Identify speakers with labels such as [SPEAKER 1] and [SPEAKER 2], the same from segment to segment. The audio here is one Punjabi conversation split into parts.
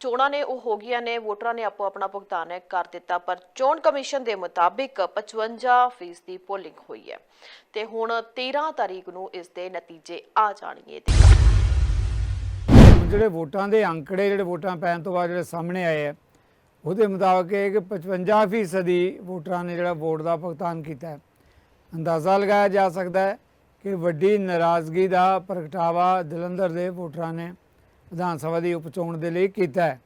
[SPEAKER 1] ਚੋਣਾਂ ਨੇ ਉਹ ਹੋ ਗਈਆਂ ਨੇ, ਵੋਟਰਾਂ ਨੇ ਆਪੋ ਆਪਣਾ ਭੁਗਤਾਨ ਕਰ ਦਿੱਤਾ, ਪਰ ਚੋਣ ਕਮਿਸ਼ਨ ਦੇ ਮੁਤਾਬਿਕ 55% ਦੀ ਪੋਲਿੰਗ ਹੋਈ ਹੈ। ਤੇ ਹੁਣ 13 ਤਾਰੀਖ ਨੂੰ ਇਸ ਦੇ ਨਤੀਜੇ ਆ ਜਾਣਗੇ। ਤੇ
[SPEAKER 2] ਜਿਹੜੇ ਵੋਟਾਂ ਦੇ ਅੰਕੜੇ, ਜਿਹੜੇ ਵੋਟਾਂ ਪੈਣ ਤੋਂ ਬਾਅਦ ਜਿਹੜੇ ਸਾਹਮਣੇ ਆਏ ਆ, ਉਹਦੇ ਮੁਤਾਬਕ ਇਹ ਕਿ 55% ਦੀ ਵੋਟਰਾਂ ਨੇ ਜਿਹੜਾ ਵੋਟ ਦਾ ਭੁਗਤਾਨ ਕੀਤਾ ਹੈ। ਅੰਦਾਜ਼ਾ ਲਗਾਇਆ ਜਾ ਸਕਦਾ ਹੈ ਕਿ ਵੱਡੀ ਨਾਰਾਜ਼ਗੀ ਦਾ ਪ੍ਰਗਟਾਵਾ ਜਲੰਧਰ ਦੇ ਵੋਟਰਾਂ ਨੇ ਵਿਧਾਨ ਸਭਾ ਦੀ ਉਪਚੋਣ ਦੇ ਲਈ ਕੀਤਾ ਹੈ।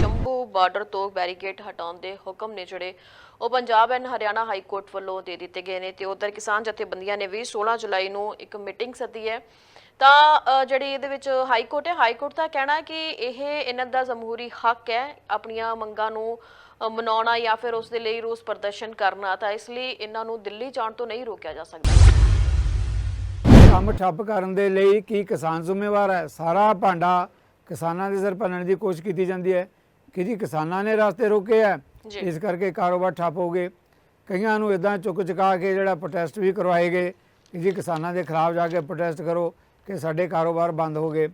[SPEAKER 1] ਸ਼ੰਭੂ ਬਾਰਡਰ ਤੋਂ ਬੈਰੀਕੇਡ ਹਟਾਉਣ ਦੇ ਹੁਕਮ ਨੇ ਜਿਹੜੇ ਉਹ Punjab and Haryana high court ਵੱਲੋਂ ਦੇ ਦਿੱਤੇ ਗਏ ਨੇ ਤੇ ਉਧਰ ਕਿਸਾਨ ਜਥੇਬੰਦੀਆਂ ਨੇ ਵੀ 16 ਜੁਲਾਈ ਨੂੰ ਇੱਕ ਮੀਟਿੰਗ ਸੱਦੀ ਹੈ। ਤਾਂ ਜਿਹੜੀ ਇਹਦੇ ਵਿੱਚ ਹਾਈ ਕੋਰਟ ਹੈ, ਹਾਈ ਕੋਰਟ ਦਾ ਕਹਿਣਾ ਹੈ ਕਿ ਇਹ ਇਹਨਾਂ ਦਾ ਜਮਹੂਰੀ ਹੱਕ ਹੈ ਆਪਣੀਆਂ ਮੰਗਾਂ ਨੂੰ ਮਨਾਉਣਾ ਜਾਂ ਫਿਰ ਉਸ ਦੇ ਲਈ ਰੋਸ ਪ੍ਰਦਰਸ਼ਨ ਕਰਨਾ ਤਾਂ ਇਸ ਲਈ ਇਹਨਾਂ ਨੂੰ ਦਿੱਲੀ ਜਾਣ ਤੋਂ ਨਹੀਂ ਰੋਕਿਆ ਜਾ ਸਕਦਾ।
[SPEAKER 2] ਕੰਮ ਠੱਪ ਕਰਨ ਦੇ ਲਈ ਕੀ ਕਿਸਾਨ ਜ਼ਿੰਮੇਵਾਰ ਹੈ? ਸਾਰਾ ਭਾਂਡਾ ਕਿਸਾਨਾਂ ਦੇ ਸਿਰ ਭੰਨਣ ਦੀ ਕੋਸ਼ਿਸ਼ ਕੀਤੀ ਜਾਂਦੀ ਹੈ। ਕਿ ਜੀ ਕਿਸਾਨਾਂ ਨੇ ਰਸਤੇ ਰੋਕੇ ਹੈ। ਇਸ ਕਰਕੇ ਕਾਰੋਬਾਰ ਠੱਪ ਹੋ ਗਏ। ਕਈਆਂ ਨੂੰ ਇਦਾਂ ਚੁੱਕ ਚੁਕਾ ਕੇ ਜਿਹੜਾ ਪ੍ਰੋਟੈਸਟ ਵੀ ਕਰਵਾਏ ਗਏ। ਕਿ ਜੀ ਕਿਸਾਨਾਂ ਦੇ ਖਿਲਾਫ ਜਾ ਕੇ ਪ੍ਰੋਟੈਸਟ ਕਰੋ ਕਿ ਸਾਡੇ ਕਾਰੋਬਾਰ ਬੰਦ ਹੋ ਗਏ।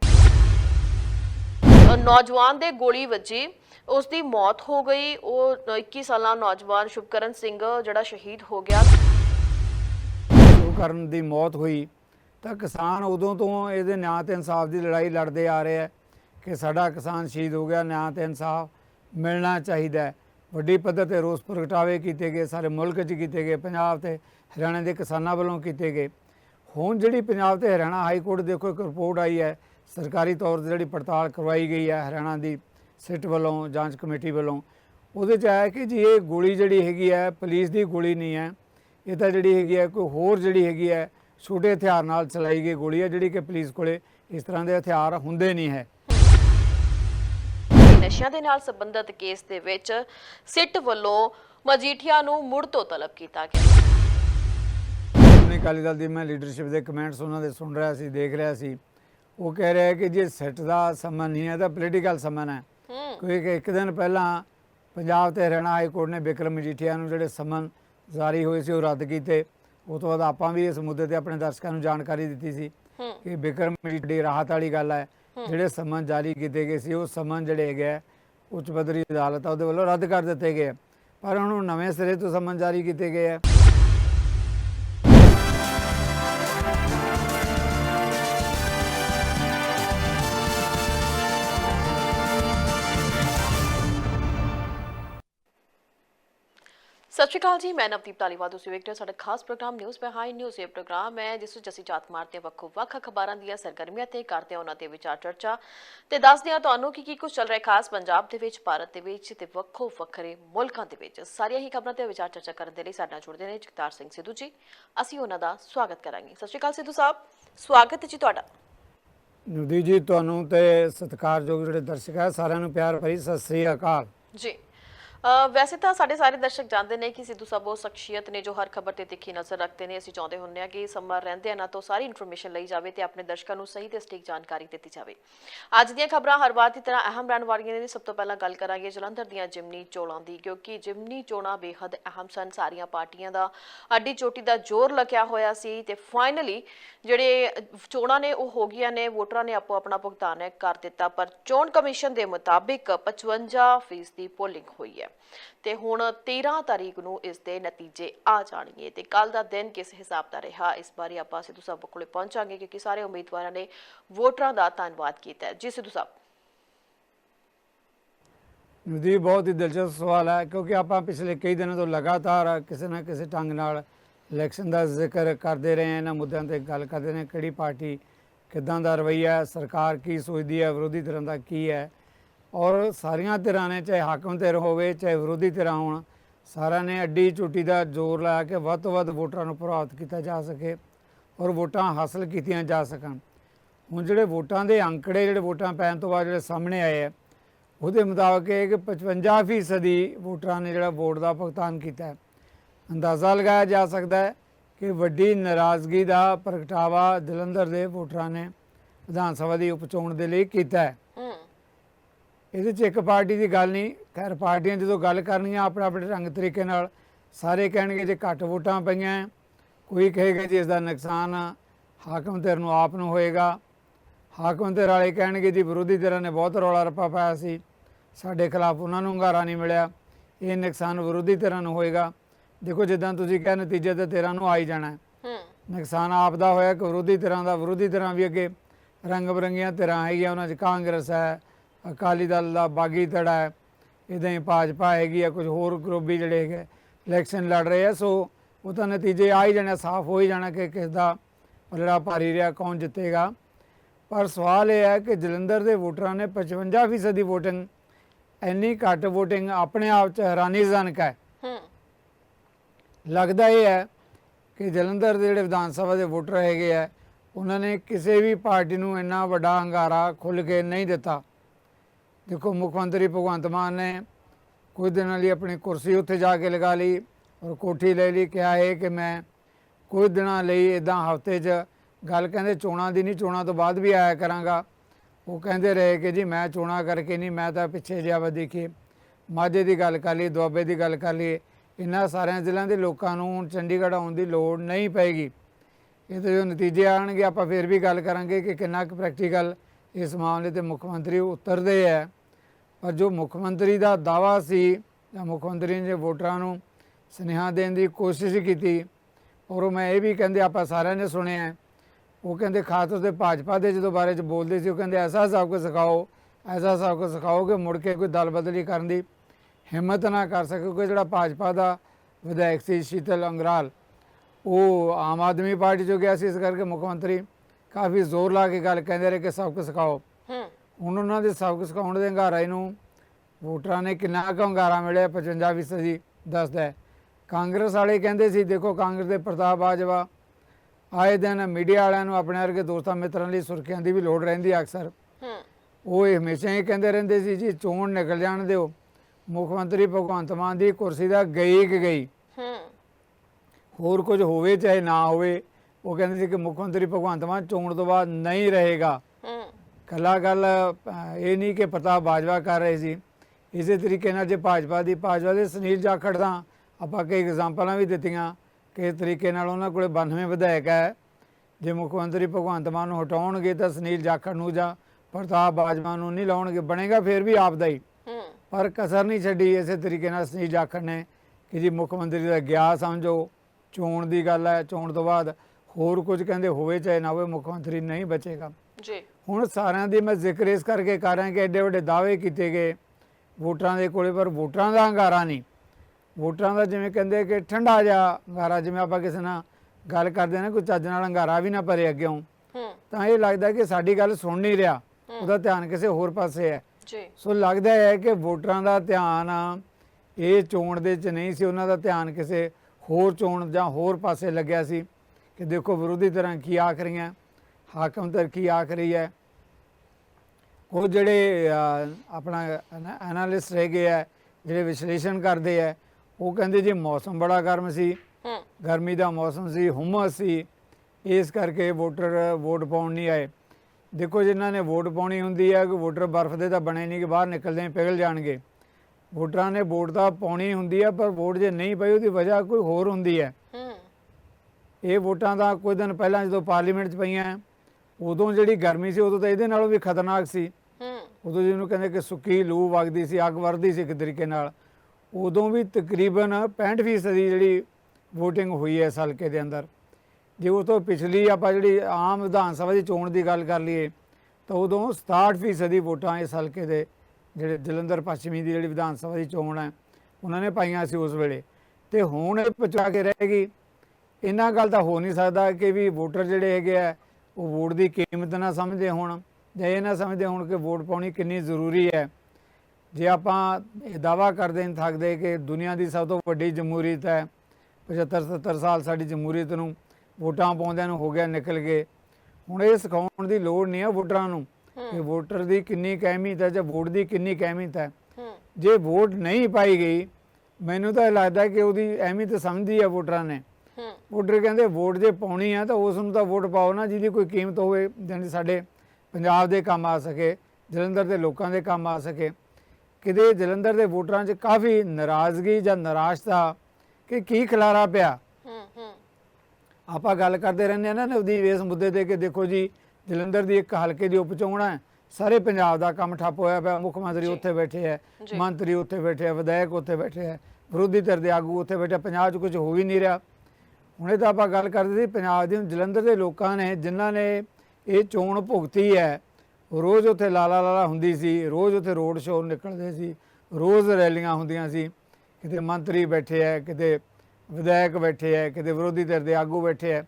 [SPEAKER 1] ਨੌਜਵਾਨ ਦੇ ਗੋਲੀ ਵੱਜੀ। ਉਸ ਦੀ ਮੌਤ ਹੋ ਗਈ। ਉਹ 21 ਸਾਲਾ ਨੌਜਵਾਨ ਸ਼ੁਭਕਰਨ ਸਿੰਘ ਜਿਹੜਾ ਸ਼ਹੀਦ ਹੋ ਗਿਆ।
[SPEAKER 2] ਸ਼ੁਰੂ ਕਰਨ ਦੀ ਮੌਤ ਹੋਈ। ਤਾਂ ਕਿਸਾਨ ਉਦੋਂ ਤੋਂ ਇਹਦੇ ਨਿਆਂ ਤੇ ਇਨਸਾਫ ਦੀ ਲੜਾਈ ਲੜਦੇ ਆ ਰਹੇ ਹੈ ਕਿ ਸਾਡਾ ਕਿਸਾਨ ਸ਼ਹੀਦ ਹੋ ਗਿਆ ਨਿਆਂ ਤੇ ਇਨਸਾਫ ਮਿਲਣਾ ਚਾਹੀਦਾ ਵੱਡੀ ਪੱਧਰ ਤੇ ਰੋਸ ਪ੍ਰਗਟਾਵੇ ਕੀਤੇ ਗਏ, ਸਾਰੇ ਮੁਲਕ 'ਚ ਕੀਤੇ ਗਏ, ਪੰਜਾਬ ਤੇ ਹਰਿਆਣਾ ਦੇ ਕਿਸਾਨਾਂ ਵੱਲੋਂ ਕੀਤੇ ਗਏ। ਹੁਣ ਜਿਹੜੀ ਪੰਜਾਬ ਤੇ ਹਰਿਆਣਾ ਹਾਈ ਕੋਰਟ ਦੇਖੋ ਇੱਕ ਰਿਪੋਰਟ ਆਈ ਹੈ, ਸਰਕਾਰੀ ਤੌਰ ਤੇ ਜਿਹੜੀ ਪੜਤਾਲ ਕਰਵਾਈ ਗਈ ਹੈ ਹਰਿਆਣਾ ਦੀ ਸਿੱਟ ਵੱਲੋਂ, ਜਾਂਚ ਕਮੇਟੀ ਵੱਲੋਂ, ਉਹਦੇ 'ਚ ਆਇਆ ਕਿ ਜੀ ਇਹ ਗੋਲੀ ਜਿਹੜੀ ਹੈਗੀ ਹੈ, ਪੁਲਿਸ ਦੀ ਗੋਲੀ ਨਹੀਂ ਹੈ। ਇਹ ਤਾਂ ਜਿਹੜੀ ਹੈਗੀ ਹੈ, ਕੋਈ ਹੋਰ ਜਿਹੜੀ ਹੈਗੀ ਹੈ ਛੋਟੇ ਹਥਿਆਰ ਨਾਲ ਚਲਾਈ ਗਈ ਗੋਲੀ ਹੈ ਜਿਹੜੀ ਕਿ ਪੁਲਿਸ ਕੋਲੇ ਇਸ ਤਰ੍ਹਾਂ ਦੇ ਹਥਿਆਰ ਹੁੰਦੇ ਨਹੀਂ ਹੈ।
[SPEAKER 1] ਨਸ਼ਿਆਂ ਦੇ ਨਾਲ ਸੰਬੰਧਿਤ ਕੇਸ ਦੇ ਵਿੱਚ ਸਿੱਟ ਵੱਲੋਂ ਮਜੀਠੀਆ ਨੂੰ ਮੁੜ ਤੋਂ ਤਲਬ ਕੀਤਾ ਗਿਆ।
[SPEAKER 2] ਸ਼੍ਰੋਮਣੀ ਅਕਾਲੀ ਦਲ ਦੀ ਮੈਂ ਲੀਡਰਸ਼ਿਪ ਦੇ ਕਮੈਂਟਸ ਉਹਨਾਂ ਦੇ ਸੁਣ ਰਿਹਾ ਸੀ ਦੇਖ ਰਿਹਾ ਸੀ। ਉਹ ਕਹਿ ਰਿਹਾ ਕਿ ਜੇ ਸੈੱਟ ਦਾ ਸਮਾਂ ਨਹੀਂ ਹੈ ਤਾਂ ਪੋਲੀਟੀਕਲ ਸਮਾਂ ਹੈ।
[SPEAKER 1] ਹੂੰ।
[SPEAKER 2] ਕਿਉਂਕਿ ਇੱਕ ਦਿਨ ਪਹਿਲਾਂ ਪੰਜਾਬ ਤੇ ਹਰਿਆਣਾ ਹਾਈ ਕੋਰਟ ਨੇ ਬਿਕਰਮ ਮਜੀਠੀਆ ਨੂੰ ਜਿਹੜੇ ਸਮਨ ਜਾਰੀ ਹੋਏ ਸੀ ਉਹ ਰੱਦ ਕੀਤੇ। ਉਸ ਤੋਂ ਬਾਅਦ ਆਪਾਂ ਵੀ ਇਸ ਮੁੱਦੇ ਤੇ ਆਪਣੇ ਦਰਸ਼ਕਾਂ ਨੂੰ ਜਾਣਕਾਰੀ ਦਿੱਤੀ ਸੀ
[SPEAKER 1] ਹੂੰ।
[SPEAKER 2] ਕਿ ਬਿਕਰਮ ਦੀ ਰਾਹਤ ਵਾਲੀ ਗੱਲ ਹੈ ਜਿਹੜੇ ਸਮਨ ਜਾਰੀ ਕੀਤੇ ਗਏ ਸੀ ਉਹ ਸਮਨ ਜਿਹੜੇ ਹੈਗੇ ਉੱਚ ਪੱਧਰੀ ਅਦਾਲਤ ਆ ਉਹਦੇ ਵੱਲੋਂ ਰੱਦ ਕਰ ਦਿੱਤੇ ਗਏ। ਪਰ ਹੁਣ ਉਹ ਨਵੇਂ ਸਿਰੇ ਤੋਂ ਸਮਨ ਜਾਰੀ ਕੀਤੇ ਗਏ ਆ।
[SPEAKER 1] ਸਤਿ ਸ਼੍ਰੀ ਅਕਾਲ ਜੀ ਮੈਂ ਨਵਦੀਪ ਧਾਲੀਵਾਲ ਤੁਸੀਂ ਵੇਖ ਰਹੇ ਹੋ ਸਾਡਾ ਖਾਸ ਪ੍ਰੋਗਰਾਮ ਨਿਊਜ਼ ਬਿਹਾਈਂਡ ਨਿਊਜ਼ ਇਹ ਪ੍ਰੋਗਰਾਮ ਹੈ ਜਿਸ ਵਿੱਚ ਅਸੀਂ ਜਾਤ ਮਾਰਦੇ ਹਾਂ ਵੱਖੋ ਵੱਖ ਖਬਰਾਂ ਦੀਆਂ ਸਰਗਰਮੀਆਂ ਤੇ ਕਰਦੇ ਹਾਂ ਉਹਨਾਂ ਤੇ ਵਿਚਾਰ ਚਰਚਾ ਤੇ ਦੱਸਦੇ ਹਾਂ ਤੁਹਾਨੂੰ ਕਿ ਕੀ ਕੁਝ ਚੱਲ ਰਿਹਾ ਖਾਸ ਪੰਜਾਬ ਦੇ ਵਿੱਚ ਭਾਰਤ ਦੇ ਵਿੱਚ ਤੇ ਵੱਖੋ ਵੱਖਰੇ ਮੁਲਕਾਂ ਦੇ ਵਿੱਚ। ਸਾਰੀਆਂ ਹੀ ਖਬਰਾਂ ਤੇ ਵਿਚਾਰ ਚਰਚਾ ਕਰਨ ਦੇ ਲਈ ਸਾਡੇ ਨਾਲ ਜੁੜਦੇ ਨੇ ਜਗਤਾਰ ਸਿੰਘ ਸਿੱਧੂ ਜੀ। ਅਸੀਂ ਉਹਨਾਂ ਦਾ ਸਵਾਗਤ ਕਰਾਂਗੇ। ਸਤਿ ਸ਼੍ਰੀ ਅਕਾਲ ਸਿੱਧੂ ਸਾਹਿਬ ਸਵਾਗਤ ਹੈ ਜੀ ਤੁਹਾਡਾ।
[SPEAKER 2] ਨਵਦੀ ਜੀ ਤੁਹਾਨੂੰ ਤੇ ਸਤਿਕਾਰਯੋਗ ਜਿਹੜੇ ਦਰਸ਼ਕ ਹੈ ਸਾਰਿਆਂ ਨੂੰ ਪਿਆਰ ਭਰੀ ਸਤਿ ਸ੍ਰੀ ਅਕਾਲ।
[SPEAKER 1] ਜੀ। ਵੈਸੇ ਤਾਂ ਸਾਡੇ ਸਾਰੇ ਦਰਸ਼ਕ ਜਾਣਦੇ ਨੇ ਕਿ ਸਿੱਧੂ ਸਾਹਿਬ ਉਹ ਸ਼ਖਸੀਅਤ ਨੇ, ਜੋ ਹਰ ਖਬਰ ਤੇ ਤਿੱਖੀ ਨਜ਼ਰ ਰੱਖਦੇ ਨੇ। ਅਸੀਂ ਚਾਹੁੰਦੇ ਹੁੰਦੇ ਆ ਕਿ ਸਮਾਂ ਰਹਿੰਦੇ ਇਹਨਾਂ ਤੋਂ ਸਾਰੀ ਇਨਫੋਰਮੇਸ਼ਨ ਲਈ ਜਾਵੇ ਤੇ ਆਪਣੇ ਦਰਸ਼ਕਾਂ ਨੂੰ ਸਹੀ ਤੇ ਸਟੀਕ ਜਾਣਕਾਰੀ ਦਿੱਤੀ ਜਾਵੇ। ਅੱਜ ਦੀਆਂ ਖਬਰਾਂ ਹਰ ਵਾਰ ਦੀ ਤਰ੍ਹਾਂ ਅਹਿਮ ਰਹਿਣ ਵਾਲੀਆਂ ਨੇ। ਸਭ ਤੋਂ ਪਹਿਲਾਂ ਗੱਲ ਕਰਾਂਗੇ ਜਲੰਧਰ ਦੀਆਂ ਜਿਮਨੀ ਚੋਣਾਂ ਦੀ, ਕਿਉਂਕਿ ਜਿਮਨੀ ਚੋਣਾਂ ਬੇਹੱਦ ਅਹਿਮ ਸਨ। ਸਾਰੀਆਂ ਪਾਰਟੀਆਂ ਦਾ ਅੱਡੀ ਚੋਟੀ ਦਾ ਜ਼ੋਰ ਲੱਗਿਆ ਹੋਇਆ ਸੀ ਤੇ ਫਾਈਨਲੀ ਜਿਹੜੇ ਚੋਣਾਂ ਨੇ, ਉਹ ਹੋ ਗਈਆਂ ਨੇ। ਵੋਟਰਾਂ ਨੇ ਆਪੋ ਆਪਣਾ ਭੁਗਤਾਨ ਹੈ ਕਰ ਦਿੱਤਾ, ਪਰ ਚੋਣ ਕਮਿਸ਼ਨ ਦੇ ਮੁਤਾਬਿਕ 55% ਦੀ ਪੋਲਿੰਗ ਹੋਈ ਹੈ। ਤੇ ਹੁਣ 13 ਤਾਰੀਖ ਨੂੰ ਇਸ ਦੇ ਨਤੀਜੇ ਆ ਜਾਣਗੇ ਤੇ ਕੱਲ ਦਾ ਦਿਨ ਕਿਸ ਹਿਸਾਬ ਦਾ ਰਿਹਾ, ਇਸ ਬਾਰੇ ਆਪਾਂ ਸਿੱਧੂ ਸਾਹਿਬ ਕੋਲੇ ਪਹੁੰਚਾਂਗੇ ਕਿਉਂਕਿ ਸਾਰੇ ਉਮੀਦਵਾਰਾਂ ਨੇ ਵੋਟਰਾਂ ਦਾ ਧੰਨਵਾਦ ਕੀਤਾ ਜੀ ਸਿੱਧੂ ਸਾਹਿਬ।
[SPEAKER 2] ਨਵਦੀਪ, ਬਹੁਤ ਹੀ ਦਿਲਚਸਪ ਸਵਾਲ ਹੈ, ਕਿਉਂਕਿ ਆਪਾਂ ਪਿਛਲੇ ਕਈ ਦਿਨਾਂ ਤੋਂ ਲਗਾਤਾਰ ਕਿਸੇ ਨਾ ਕਿਸੇ ਢੰਗ ਨਾਲ ਇਲੈਕਸ਼ਨ ਦਾ ਜ਼ਿਕਰ ਕਰਦੇ ਰਹੇ ਹਾਂ, ਇਹਨਾਂ ਮੁੱਦਿਆਂ ਤੇ ਗੱਲ ਕਰਦੇ ਨੇ ਕਿਹੜੀ ਪਾਰਟੀ ਕਿਦਾਂ ਦਾ ਰਵਈਆ ਹੈ, ਸਰਕਾਰ ਕੀ ਸੋਚਦੀ ਹੈ, ਵਿਰੋਧੀ ਧਿਰਾਂ ਦਾ ਕੀ ਹੈ ਔਰ ਸਾਰੀਆਂ ਧਿਰਾਂ ਨੇ, ਚਾਹੇ ਹਾਕਮ ਧਿਰ ਹੋਵੇ, ਚਾਹੇ ਵਿਰੋਧੀ ਧਿਰਾਂ ਹੋਣ, ਸਾਰਿਆਂ ਨੇ ਅੱਡੀ ਚੁੱਟੀ ਦਾ ਜ਼ੋਰ ਲਾਇਆ ਕਿ ਵੱਧ ਤੋਂ ਵੱਧ ਵੋਟਰਾਂ ਨੂੰ ਪ੍ਰਭਾਵਿਤ ਕੀਤਾ ਜਾ ਸਕੇ ਔਰ ਵੋਟਾਂ ਹਾਸਲ ਕੀਤੀਆਂ ਜਾ ਸਕਣ। ਹੁਣ ਜਿਹੜੇ ਵੋਟਾਂ ਦੇ ਅੰਕੜੇ, ਜਿਹੜੇ ਵੋਟਾਂ ਪੈਣ ਤੋਂ ਬਾਅਦ ਜਿਹੜੇ ਸਾਹਮਣੇ ਆਏ ਆ, ਉਹਦੇ ਮੁਤਾਬਕ ਇਹ ਕਿ 55% ਦੀ ਵੋਟਰਾਂ ਨੇ ਜਿਹੜਾ ਵੋਟ ਦਾ ਭੁਗਤਾਨ ਕੀਤਾ ਹੈ। ਅੰਦਾਜ਼ਾ ਲਗਾਇਆ ਜਾ ਸਕਦਾ ਹੈ ਕਿ ਵੱਡੀ ਨਾਰਾਜ਼ਗੀ ਦਾ ਪ੍ਰਗਟਾਵਾ ਜਲੰਧਰ ਦੇ ਵੋਟਰਾਂ ਨੇ ਵਿਧਾਨ ਸਭਾ ਦੀ ਉਪਚੋਣ ਦੇ ਲਈ ਕੀਤਾ ਹੈ। ਇਹਦੇ 'ਚ ਇੱਕ ਪਾਰਟੀ ਦੀ ਗੱਲ ਨਹੀਂ ਖੈਰ ਪਾਰਟੀਆਂ ਜਦੋਂ ਗੱਲ ਕਰਨੀਆਂ ਆਪਣਾ ਆਪਣੇ ਢੰਗ ਤਰੀਕੇ ਨਾਲ ਸਾਰੇ ਕਹਿਣਗੇ ਜੇ ਘੱਟ ਵੋਟਾਂ ਪਈਆਂ ਕੋਈ ਕਹੇਗਾ ਜੀ ਇਸ ਦਾ ਨੁਕਸਾਨ ਹਾਕਮ ਧਿਰ ਨੂੰ ਆਪ ਨੂੰ ਹੋਏਗਾ। ਹਾਕਮ ਤੇ ਰਾਲੇ ਕਹਿਣਗੇ ਜੀ ਵਿਰੋਧੀ ਧਿਰਾਂ ਨੇ ਬਹੁਤ ਰੌਲਾ ਰੱਪਾ ਪਾਇਆ ਸੀ ਸਾਡੇ ਖਿਲਾਫ ਉਹਨਾਂ ਨੂੰ ਹੰਗਾਰਾ ਨਹੀਂ ਮਿਲਿਆ ਇਹ ਨੁਕਸਾਨ ਵਿਰੋਧੀ ਧਿਰਾਂ ਨੂੰ ਹੋਏਗਾ। ਦੇਖੋ ਜਿੱਦਾਂ ਤੁਸੀਂ ਕਿਹਾ ਨਤੀਜੇ ਤੇ ਧਿਰਾਂ ਨੂੰ ਆ ਹੀ ਜਾਣਾ। ਹੂੰ। ਨੁਕਸਾਨ ਆਪ ਦਾ ਹੋਇਆ ਕਿ ਵਿਰੋਧੀ ਧਿਰਾਂ ਦਾ ਵਿਰੋਧੀ ਧਿਰਾਂ ਵੀ ਅੱਗੇ ਰੰਗ ਬਰੰਗੀਆਂ ਧਿਰਾਂ ਹੈਗੀਆਂ ਉਹਨਾਂ 'ਚ ਕਾਂਗਰਸ ਹੈ ਅਕਾਲੀ ਦਲ ਦਾ ਬਾਗੀ ਧੜਾ ਹੈ। ਇਦਾਂ ਹੀ ਭਾਜਪਾ ਹੈਗੀ ਆ ਕੁਝ ਹੋਰ ਗਰੁੱਪ ਵੀ ਜਿਹੜੇ ਹੈਗੇ ਇਲੈਕਸ਼ਨ ਲੜ ਰਹੇ ਆ। ਸੋ ਉਹ ਤਾਂ ਨਤੀਜੇ ਆ ਹੀ ਜਾਣਾ ਸਾਫ਼ ਹੋ ਹੀ ਜਾਣਾ ਕਿ ਕਿਸ ਦਾ ਪਲੜਾ ਭਾਰੀ ਰਿਹਾ ਕੌਣ ਜਿੱਤੇਗਾ। ਪਰ ਸਵਾਲ ਇਹ ਹੈ ਕਿ ਜਲੰਧਰ ਦੇ ਵੋਟਰਾਂ ਨੇ 55% ਦੀ VOTING ਇੰਨੀ ਘੱਟ VOTING ਆਪਣੇ ਆਪ 'ਚ ਹੈਰਾਨੀਜਨਕ ਹੈ।
[SPEAKER 1] ਹੂੰ।
[SPEAKER 2] ਲੱਗਦਾ ਇਹ ਹੈ ਕਿ ਜਲੰਧਰ ਦੇ ਜਿਹੜੇ ਵਿਧਾਨ ਸਭਾ ਦੇ ਵੋਟਰ ਹੈਗੇ ਆ ਉਹਨਾਂ ਨੇ ਕਿਸੇ ਵੀ ਪਾਰਟੀ ਨੂੰ ਇੰਨਾ ਵੱਡਾ ਹੰਗਾਰਾ ਖੁੱਲ ਕੇ ਨਹੀਂ ਦਿੱਤਾ। ਦੇਖੋ ਮੁੱਖ ਮੰਤਰੀ ਭਗਵੰਤ ਮਾਨ ਨੇ ਕੁਝ ਦਿਨਾਂ ਲਈ ਆਪਣੀ ਕੁਰਸੀ ਉੱਥੇ ਜਾ ਕੇ ਲਗਾ ਲਈ ਔਰ ਕੋਠੀ ਲੈ ਲਈ, ਕਿਹਾ ਹੈ ਕਿ ਮੈਂ ਕੁਝ ਦਿਨਾਂ ਲਈ ਇਦਾਂ ਹਫ਼ਤੇ 'ਚ ਗੱਲ ਕਹਿੰਦੇ ਚੋਣਾਂ ਦੀ ਨਹੀਂ, ਚੋਣਾਂ ਤੋਂ ਬਾਅਦ ਵੀ ਆਇਆ ਕਰਾਂਗਾ। ਉਹ ਕਹਿੰਦੇ ਰਹੇ ਕਿ ਜੀ ਮੈਂ ਚੋਣਾਂ ਕਰਕੇ ਨਹੀਂ, ਮੈਂ ਤਾਂ ਪਿੱਛੇ ਜਿਹਾ ਵਾ ਦੇਖੀ, ਮਾਝੇ ਦੀ ਗੱਲ ਕਰ ਲਈ, ਦੁਆਬੇ ਦੀ ਗੱਲ ਕਰ ਲਈ, ਇਹਨਾਂ ਸਾਰਿਆਂ ਜ਼ਿਲ੍ਹਿਆਂ ਦੇ ਲੋਕਾਂ ਨੂੰ ਹੁਣ ਚੰਡੀਗੜ੍ਹ ਆਉਣ ਦੀ ਲੋੜ ਨਹੀਂ ਪਏਗੀ। ਇਹ ਤੇ ਜੋ ਨਤੀਜੇ ਆਣਗੇ ਆਪਾਂ ਫਿਰ ਵੀ ਗੱਲ ਕਰਾਂਗੇ ਕਿ ਕਿੰਨਾ ਕੁ ਪ੍ਰੈਕਟੀਕਲ ਇਸ ਮਾਮਲੇ ਤੇ ਮੁੱਖ ਮੰਤਰੀ ਉਤਰਦੇ ਹੈ। ਪਰ ਜੋ ਮੁੱਖ ਮੰਤਰੀ ਦਾ ਦਾਵਾ ਸੀ ਜਾਂ ਮੁੱਖ ਮੰਤਰੀ ਨੇ ਵੋਟਰਾਂ ਨੂੰ ਸੁਨੇਹਾ ਦੇਣ ਦੀ ਕੋਸ਼ਿਸ਼ ਕੀਤੀ, ਔਰ ਉਹ ਮੈਂ ਇਹ ਵੀ ਕਹਿੰਦੇ ਆਪਾਂ ਸਾਰਿਆਂ ਨੇ ਸੁਣਿਆ ਉਹ ਕਹਿੰਦੇ ਖਾਸ ਤੌਰ ਤੇ ਭਾਜਪਾ ਦੇ ਜਦੋਂ ਬਾਰੇ ਚ ਬੋਲਦੇ ਸੀ, ਉਹ ਕਹਿੰਦੇ ਐਸਾ ਸਭ ਕੁਝ ਸਿਖਾਓ, ਐਸਾ ਸਭ ਕੁਝ ਸਿਖਾਓ ਕਿ ਮੁੜ ਕੇ ਕੋਈ ਦਲ ਬਦਲੀ ਕਰਨ ਦੀ ਹਿੰਮਤ ਨਾ ਕਰ ਸਕੇ, ਕਿਉਂਕਿ ਜਿਹੜਾ ਭਾਜਪਾ ਦਾ ਵਿਧਾਇਕ ਸੀ ਸ਼ੀਤਲ ਅੰਗਰਾਲ, ਉਹ ਆਮ ਆਦਮੀ ਪਾਰਟੀ ਚੋਂ ਗਿਆ ਸੀ। ਇਸ ਕਰਕੇ ਮੁੱਖ ਮੰਤਰੀ ਕਾਫੀ ਜ਼ੋਰ ਲਾ ਕੇ ਗੱਲ ਕਹਿੰਦੇ ਰਹੇ ਕਿ ਸਭ ਕੁਝ ਸਿਖਾਓ।
[SPEAKER 1] ਹੂੰ।
[SPEAKER 2] ਹੁਣ ਉਹਨਾਂ ਦੇ ਸਭ ਕੁਝ ਸਿਖਾਉਣ ਦੇ ਹੰਗਾਰਾ ਨੂੰ ਵੋਟਰਾਂ ਨੇ ਕਿੰਨਾ ਕੁ ਹੰਗਾਰਾ ਮਿਲਿਆ 55 ਫੀਸਦੀ ਦੱਸਦਾ ਹੈ। ਕਾਂਗਰਸ ਵਾਲੇ ਕਹਿੰਦੇ ਸੀ ਦੇਖੋ ਕਾਂਗਰਸ ਦੇ ਪ੍ਰਤਾਪ ਬਾਜਵਾ ਆਏ ਦਿਨ ਮੀਡੀਆ ਵਾਲਿਆਂ ਨੂੰ ਆਪਣੇ ਵਰਗੇ ਦੋਸਤਾਂ ਮਿੱਤਰਾਂ ਲਈ ਸੁਰਖੀਆਂ ਦੀ ਵੀ ਲੋੜ ਰਹਿੰਦੀ ਅਕਸਰ।
[SPEAKER 1] ਹੂੰ।
[SPEAKER 2] ਉਹ ਇਹ ਹਮੇਸ਼ਾ ਹੀ ਕਹਿੰਦੇ ਰਹਿੰਦੇ ਸੀ ਜੀ ਚੋਣ ਨਿਕਲ ਜਾਣ ਦਿਓ। ਮੁੱਖ ਮੰਤਰੀ ਭਗਵੰਤ ਮਾਨ ਦੀ ਕੁਰਸੀ ਦਾ ਗਈ ਕਿ ਗਈ।
[SPEAKER 1] ਹੂੰ।
[SPEAKER 2] ਹੋਰ ਕੁਝ ਹੋਵੇ ਚਾਹੇ ਨਾ ਹੋਵੇ ਉਹ ਕਹਿੰਦੇ ਸੀ ਕਿ ਮੁੱਖ ਮੰਤਰੀ ਭਗਵੰਤ ਮਾਨ ਚੋਣ ਤੋਂ ਬਾਅਦ ਨਹੀਂ ਰਹੇਗਾ।
[SPEAKER 1] ਹੂੰ।
[SPEAKER 2] ਕੱਲਾ ਗੱਲ ਇਹ ਨਹੀਂ ਕਿ ਪ੍ਰਤਾਪ ਬਾਜਵਾ ਕਰ ਰਹੇ ਸੀ। ਇਸੇ ਤਰੀਕੇ ਨਾਲ ਜੇ ਭਾਜਪਾ ਦੀ ਭਾਜਪਾ ਦੇ ਸੁਨੀਲ ਜਾਖੜ ਦਾ ਆਪਾਂ ਕਈ ਐਗਜ਼ਾਮਪਲਾਂ ਵੀ ਦਿੱਤੀਆਂ ਕਿ ਇਸ ਤਰੀਕੇ ਨਾਲ ਉਹਨਾਂ ਕੋਲੇ 92 ਵਿਧਾਇਕ ਹੈ। ਜੇ ਮੁੱਖ ਮੰਤਰੀ ਭਗਵੰਤ ਮਾਨ ਨੂੰ ਹਟਾਉਣਗੇ ਤਾਂ ਸੁਨੀਲ ਜਾਖੜ ਨੂੰ ਜਾਂ ਪ੍ਰਤਾਪ ਬਾਜਵਾ ਨੂੰ ਨਹੀਂ ਲਾਉਣਗੇ ਬਣੇਗਾ ਫਿਰ ਵੀ ਆਪਦਾ ਹੀ।
[SPEAKER 1] ਹੂੰ।
[SPEAKER 2] ਪਰ ਕਸਰ ਨਹੀਂ ਛੱਡੀ ਇਸੇ ਤਰੀਕੇ ਨਾਲ ਸੁਨੀਲ ਜਾਖੜ ਨੇ ਕਿ ਜੀ ਮੁੱਖ ਮੰਤਰੀ ਦਾ ਗਿਆ ਸਮਝੋ ਚੋਣ ਦੀ ਗੱਲ ਹੈ ਚੋਣ ਤੋਂ ਬਾਅਦ ਹੋਰ ਕੁਝ ਕਹਿੰਦੇ ਹੋਵੇ ਚਾਹੇ ਨਾ ਹੋਵੇ ਮੁੱਖ ਮੰਤਰੀ ਨਹੀਂ ਬਚੇਗਾ।
[SPEAKER 1] ਜੀ।
[SPEAKER 2] ਹੁਣ ਸਾਰਿਆਂ ਦੀ ਮੈਂ ਜ਼ਿਕਰ ਇਸ ਕਰਕੇ ਕਰ ਰਿਹਾ ਕਿ ਐਡੇ ਵੱਡੇ ਦਾਅਵੇ ਕੀਤੇ ਗਏ। ਵੋਟਰਾਂ ਦੇ ਕੋਲੇ ਪਰ ਵੋਟਰਾਂ ਦਾ ਹੰਗਾਰਾ ਨਹੀਂ। ਵੋਟਰਾਂ ਦਾ ਜਿਵੇਂ ਕਹਿੰਦੇ ਕਿ ਠੰਡਾ ਜਿਹਾ ਹੰਗਾਰਾ ਜਿਵੇਂ ਆਪਾਂ ਕਿਸੇ ਨਾਲ ਗੱਲ ਕਰਦੇ ਨਾ ਕੋਈ ਚੱਜ ਨਾਲ ਹੰਗਾਰਾ ਵੀ ਨਾ ਭਰੇ ਅੱਗੇੋਂ
[SPEAKER 1] ਹੂੰ।
[SPEAKER 2] ਤਾਂ ਇਹ ਲੱਗਦਾ ਕਿ ਸਾਡੀ ਗੱਲ ਸੁਣ ਨਹੀਂ ਰਿਹਾ। ਉਹਦਾ ਧਿਆਨ ਕਿਸੇ ਹੋਰ ਪਾਸੇ ਹੈ।
[SPEAKER 1] ਜੀ।
[SPEAKER 2] ਸੋ ਲੱਗਦਾ ਹੈ ਕਿ ਵੋਟਰਾਂ ਦਾ ਧਿਆਨ ਇਹ ਚੋਣ ਦੇ ਚ ਨਹੀਂ ਸੀ। ਉਹਨਾਂ ਦਾ ਧਿਆਨ ਕਿਸੇ ਹੋਰ ਚੋਣ ਜਾਂ ਹੋਰ ਪਾਸੇ ਲੱਗਿਆ ਸੀ। ਕਿ ਦੇਖੋ ਵਿਰੋਧੀ ਤਰ੍ਹਾਂ ਕੀ ਆਖ ਰਹੀਆਂ ਹਾਕਮ ਧਿਰ ਕੀ ਆਖ ਰਹੀ ਹੈ। ਉਹ ਜਿਹੜੇ ਆਪਣਾ ਐਨਾਲਿਸਟ ਹੈਗੇ ਆ ਜਿਹੜੇ ਵਿਸ਼ਲੇਸ਼ਣ ਕਰਦੇ ਆ ਉਹ ਕਹਿੰਦੇ ਜੀ ਮੌਸਮ ਬੜਾ ਗਰਮ ਸੀ। ਗਰਮੀ ਦਾ ਮੌਸਮ ਸੀ ਹੁਮਸ ਸੀ। ਇਸ ਕਰਕੇ ਵੋਟਰ ਵੋਟ ਪਾਉਣ ਨਹੀਂ ਆਏ। ਦੇਖੋ ਜਿਨ੍ਹਾਂ ਨੇ ਵੋਟ ਪਾਉਣੀ ਹੁੰਦੀ ਹੈ ਕਿ ਵੋਟਰ ਬਰਫ਼ ਦੇ ਤਾਂ ਬਣੇ ਨਹੀਂ ਕਿ ਬਾਹਰ ਨਿਕਲਦੇ ਪਿਘਲ ਜਾਣਗੇ। ਵੋਟਰਾਂ ਨੇ ਵੋਟ ਤਾਂ ਪਾਉਣੀ ਹੁੰਦੀ ਹੈ ਪਰ ਵੋਟ ਜੇ ਨਹੀਂ ਪਈ ਉਹਦੀ ਵਜ੍ਹਾ ਕੋਈ ਹੋਰ ਹੁੰਦੀ ਹੂੰ। ਇਹ ਵੋਟਾਂ ਦਾ ਕੁਝ ਦਿਨ ਪਹਿਲਾਂ ਜਦੋਂ ਪਾਰਲੀਮੈਂਟ 'ਚ ਪਈਆਂ ਉਦੋਂ ਜਿਹੜੀ ਗਰਮੀ ਸੀ ਉਦੋਂ ਤਾਂ ਇਹਦੇ ਨਾਲੋਂ ਵੀ ਖਤਰਨਾਕ ਸੀ।
[SPEAKER 1] ਹੂੰ।
[SPEAKER 2] ਉਦੋਂ ਜਿਹਨੂੰ ਕਹਿੰਦੇ ਕਿ ਸੁੱਕੀ ਲੂ ਵਗਦੀ ਸੀ ਅੱਗ ਵਰਦੀ ਸੀ ਇੱਕ ਤਰੀਕੇ ਨਾਲ। ਉਦੋਂ ਵੀ ਤਕਰੀਬਨ 65% ਦੀ ਜਿਹੜੀ VOTING ਹੋਈ ਹੈ ਇਸ ਹਲਕੇ ਦੇ ਅੰਦਰ। ਜੇ ਉਹ ਤੋਂ ਪਿਛਲੀ ਆਪਾਂ ਜਿਹੜੀ ਆਮ ਵਿਧਾਨ ਸਭਾ ਦੀ ਚੋਣ ਦੀ ਗੱਲ ਕਰ ਲਈਏ ਤਾਂ ਉਦੋਂ 67% ਦੀ ਵੋਟਾਂ ਇਸ ਹਲਕੇ ਦੇ ਜਿਹੜੇ ਜਲੰਧਰ ਪੱਛਮੀ ਦੀ ਜਿਹੜੀ ਵਿਧਾਨ ਸਭਾ ਦੀ ਚੋਣ ਹੈ ਉਹਨਾਂ ਨੇ ਪਾਈਆਂ ਸੀ ਉਸ ਵੇਲੇ। ਤੇ ਹੁਣ ਇਹ ਪਚਾ ਕੇ ਰਹੇਗੀ ਇਹਨਾਂ ਗੱਲ ਤਾਂ ਹੋ ਨਹੀਂ ਸਕਦਾ ਕਿ ਵੀ ਵੋਟਰ ਜਿਹੜੇ ਹੈਗੇ ਆ ਉਹ ਵੋਟ ਦੀ ਕੀਮਤ ਨਾ ਸਮਝਦੇ ਹੋਣ ਜਾਂ ਇਹ ਨਾ ਸਮਝਦੇ ਹੋਣ ਕਿ ਵੋਟ ਪਾਉਣੀ ਕਿੰਨੀ ਜ਼ਰੂਰੀ ਹੈ। ਜੇ ਆਪਾਂ ਇਹ ਦਾਵਾ ਕਰਦੇ ਨਹੀਂ ਥੱਕਦੇ ਕਿ ਦੁਨੀਆ ਦੀ ਸਭ ਤੋਂ ਵੱਡੀ ਜਮਹੂਰੀਅਤ ਹੈ 75 70 ਸਾਲ ਸਾਡੀ ਜਮਹੂਰੀਅਤ ਨੂੰ ਵੋਟਾਂ ਪਾਉਂਦਿਆਂ ਨੂੰ ਹੋ ਗਿਆ ਨਿਕਲ ਗਏ। ਹੁਣ ਇਹ ਸਿਖਾਉਣ ਦੀ ਲੋੜ ਨਹੀਂ ਹੈ ਵੋਟਰਾਂ ਨੂੰ ਕਿ ਵੋਟਰ ਦੀ ਕਿੰਨੀ ਕੁ ਅਹਿਮੀਅਤ ਹੈ ਜਾਂ ਵੋਟ ਦੀ ਕਿੰਨੀ ਕੁ ਅਹਿਮੀਅਤ ਹੈ। ਜੇ ਵੋਟ ਨਹੀਂ ਪਾਈ ਗਈ ਮੈਨੂੰ ਤਾਂ ਇਹ ਲੱਗਦਾ ਕਿ ਉਹਦੀ ਅਹਿਮੀਅਤ ਸਮਝੀ ਹੈ ਵੋਟਰਾਂ ਨੇ। ਵੋਟਰ ਕਹਿੰਦੇ ਵੋਟ ਜੇ ਪਾਉਣੀ ਆ ਤਾਂ ਉਸ ਨੂੰ ਤਾਂ ਵੋਟ ਪਾਓ ਨਾ ਜਿਹਦੀ ਕੋਈ ਕੀਮਤ ਹੋਵੇ ਜਾਣੀ ਸਾਡੇ ਪੰਜਾਬ ਦੇ ਕੰਮ ਆ ਸਕੇ ਜਲੰਧਰ ਦੇ ਲੋਕਾਂ ਦੇ ਕੰਮ ਆ ਸਕੇ। ਕਿਤੇ ਜਲੰਧਰ ਦੇ ਵੋਟਰਾਂ 'ਚ ਕਾਫੀ ਨਾਰਾਜ਼ਗੀ ਜਾਂ ਨਿਰਾਸ਼ਤਾ ਕਿ ਕੀ ਖਿਲਾਰਾ ਪਿਆ।
[SPEAKER 1] ਹੂੰ ਹੂੰ।
[SPEAKER 2] ਆਪਾਂ ਗੱਲ ਕਰਦੇ ਰਹਿੰਦੇ ਆ ਨਾ ਨਵਦੀਪ ਇਸ ਮੁੱਦੇ ਤੇ ਕਿ ਦੇਖੋ ਜੀ ਜਲੰਧਰ ਦੀ ਇੱਕ ਹਲਕੇ ਦੀ ਉਪਚੋਣ ਹੈ ਸਾਰੇ ਪੰਜਾਬ ਦਾ ਕੰਮ ਠੱਪ ਹੋਇਆ ਪਿਆ ਮੁੱਖ ਮੰਤਰੀ ਉੱਥੇ ਬੈਠੇ ਹੈ। ਮੰਤਰੀ ਉੱਥੇ ਬੈਠੇ ਹੈ ਵਿਧਾਇਕ ਉੱਥੇ ਬੈਠੇ ਹੈ ਵਿਰੋਧੀ ਧਿਰ ਦੇ ਆਗੂ ਉੱਥੇ ਬੈਠੇ ਪੰਜਾਬ 'ਚ ਕੁਝ ਹੋ ਵੀ ਨਹੀਂ ਰਿਹਾ। ਹੁਣੇ ਤਾਂ ਆਪਾਂ ਗੱਲ ਕਰਦੇ ਸੀ ਪੰਜਾਬ ਦੇ ਜਲੰਧਰ ਦੇ ਲੋਕਾਂ ਨੇ ਜਿਨ੍ਹਾਂ ਨੇ ਇਹ ਚੋਣ ਭੁਗਤੀ ਹੈ ਰੋਜ਼ ਉੱਥੇ ਲਾਲਾ ਲਾਲਾ ਹੁੰਦੀ ਸੀ ਰੋਜ਼ ਉੱਥੇ ਰੋਡ ਸ਼ੋਅ ਨਿਕਲਦੇ ਸੀ ਰੋਜ਼ ਰੈਲੀਆਂ ਹੁੰਦੀਆਂ ਸੀ ਕਿਤੇ ਮੰਤਰੀ ਬੈਠੇ ਹੈ ਕਿਤੇ ਵਿਧਾਇਕ ਬੈਠੇ ਹੈ ਕਿਤੇ ਵਿਰੋਧੀ ਧਿਰ ਦੇ ਆਗੂ ਬੈਠੇ ਹੈ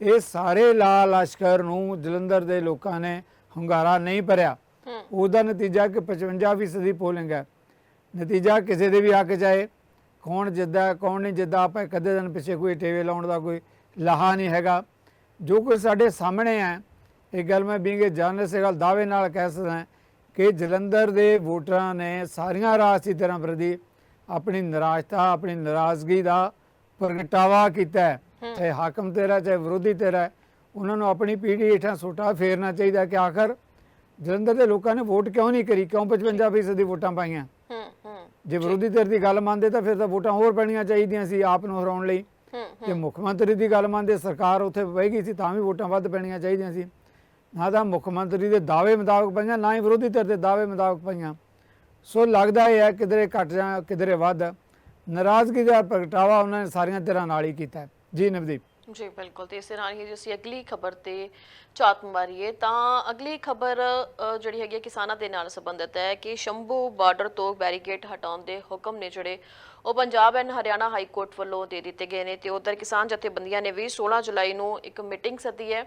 [SPEAKER 2] ਇਹ ਸਾਰੇ ਲਾਲ ਲਸ਼ਕਰ ਨੂੰ ਜਲੰਧਰ ਦੇ ਲੋਕਾਂ ਨੇ ਹੁੰਗਾਰਾ ਨਹੀਂ ਭਰਿਆ। ਉਹਦਾ ਨਤੀਜਾ ਕਿ 55% ਫੀਸਦੀ ਪੋਲਿੰਗ ਹੈ। ਨਤੀਜਾ ਕਿਸੇ ਦੇ ਵੀ ਹੱਕ ਚਾਹੇ ਕੌਣ ਜਿੱਦਾ ਕੌਣ ਨਹੀਂ ਜਿੱਦਾ ਆਪਾਂ ਕਦੇ ਦਿਨ ਪਿੱਛੇ ਕੋਈ ਟੇਵੇ ਲਾਉਣ ਦਾ ਕੋਈ ਲਾਹਾ ਨਹੀਂ ਹੈਗਾ। ਜੋ ਕੁਝ ਸਾਡੇ ਸਾਹਮਣੇ ਹੈ ਇਹ ਗੱਲ ਮੈਂ ਬੀਂਗੇ ਜਰਨਲਿਸਟ ਗੱਲ ਦਾਅਵੇ ਨਾਲ ਕਹਿ ਸਕਦਾ ਕਿ ਜਲੰਧਰ ਦੇ ਵੋਟਰਾਂ ਨੇ ਸਾਰੀਆਂ ਰਾਜਸੀ ਧਿਰਾਂ ਪ੍ਰਤੀ ਆਪਣੀ ਨਿਰਾਸ਼ਤਾ ਆਪਣੀ ਨਾਰਾਜ਼ਗੀ ਦਾ ਪ੍ਰਗਟਾਵਾ ਕੀਤਾ ਹੈ। ਚਾਹੇ ਹਾਕਮ ਤੇਰਾ ਚਾਹੇ ਵਿਰੋਧੀ ਤੇਰਾ ਉਹਨਾਂ ਨੂੰ ਆਪਣੀ ਪੀੜ੍ਹੀ ਹੇਠਾਂ ਸੋਟਾ ਫੇਰਨਾ ਚਾਹੀਦਾ ਕਿ ਆਖਰ ਜਲੰਧਰ ਦੇ ਲੋਕਾਂ ਨੇ ਵੋਟ ਕਿਉਂ ਨਹੀਂ ਕਰੀ? ਕਿਉਂ 55% ਦੀ ਵੋਟਾਂ ਪਾਈਆਂ? ਜੇ ਵਿਰੋਧੀ ਧਿਰ ਦੀ ਗੱਲ ਮੰਨਦੇ ਤਾਂ ਫਿਰ ਤਾਂ ਵੋਟਾਂ ਹੋਰ ਪੈਣੀਆਂ ਚਾਹੀਦੀਆਂ ਸੀ ਆਪ ਨੂੰ ਹਰਾਉਣ ਲਈ। ਜੇ ਮੁੱਖ ਮੰਤਰੀ ਦੀ ਗੱਲ ਮੰਨਦੇ ਸਰਕਾਰ ਉੱਥੇ ਬਹਿ ਸੀ ਤਾਂ ਵੀ ਵੋਟਾਂ ਵੱਧ ਪੈਣੀਆਂ ਚਾਹੀਦੀਆਂ ਸੀ। ਨਾ ਤਾਂ ਮੁੱਖ ਮੰਤਰੀ ਦੇ ਦਾਅਵੇ ਮੁਤਾਬਕ ਪਈਆਂ ਨਾ ਹੀ ਵਿਰੋਧੀ ਧਿਰ ਦੇ ਦਾਅਵੇ ਮੁਤਾਬਕ ਪਈਆਂ। ਸੋ ਲੱਗਦਾ ਇਹ ਹੈ ਕਿਧਰੇ ਘਟ ਜਾਂ ਕਿਧਰੇ ਵੱਧ। ਨਾਰਾਜ਼ਗੀ ਦਾ ਪ੍ਰਗਟਾਵਾ ਉਹਨਾਂ ਨੇ ਸਾਰੀਆਂ ਧਿਰਾਂ ਨਾਲ ਹੀ ਕੀਤਾ। ਜੀ ਨਵਦੀਪ।
[SPEAKER 1] ਜੀ, ਬਿਲਕੁਲ। ਤੇ ਇਸੇ ਨਾਲ ਹੀ ਜੇ ਅਸੀਂ ਅਗਲੀ ਖਬਰ ਤੇ ਝਾਤ ਮਾਰੀਏ, ਤਾਂ ਅਗਲੀ ਖਬਰ ਜਿਹੜੀ ਹੈਗੀ ਹੈ ਕਿਸਾਨਾਂ ਦੇ ਨਾਲ ਸੰਬੰਧਿਤ ਹੈ ਕਿ ਸ਼ੰਭੂ ਬਾਰਡਰ ਤੋਂ ਬੈਰੀਕੇਡ ਹਟਾਉਣ ਦੇ ਹੁਕਮ ਨੇ ਜਿਹੜੇ ਉਹ Punjab and Haryana high court ਵੱਲੋਂ ਦੇ ਦਿੱਤੇ ਗਏ ਨੇ। ਤੇ ਉਧਰ ਕਿਸਾਨ ਜਥੇਬੰਦੀਆਂ ਨੇ ਵੀ 16 ਜੁਲਾਈ ਨੂੰ ਇੱਕ ਮੀਟਿੰਗ ਸੱਦੀ ਹੈ।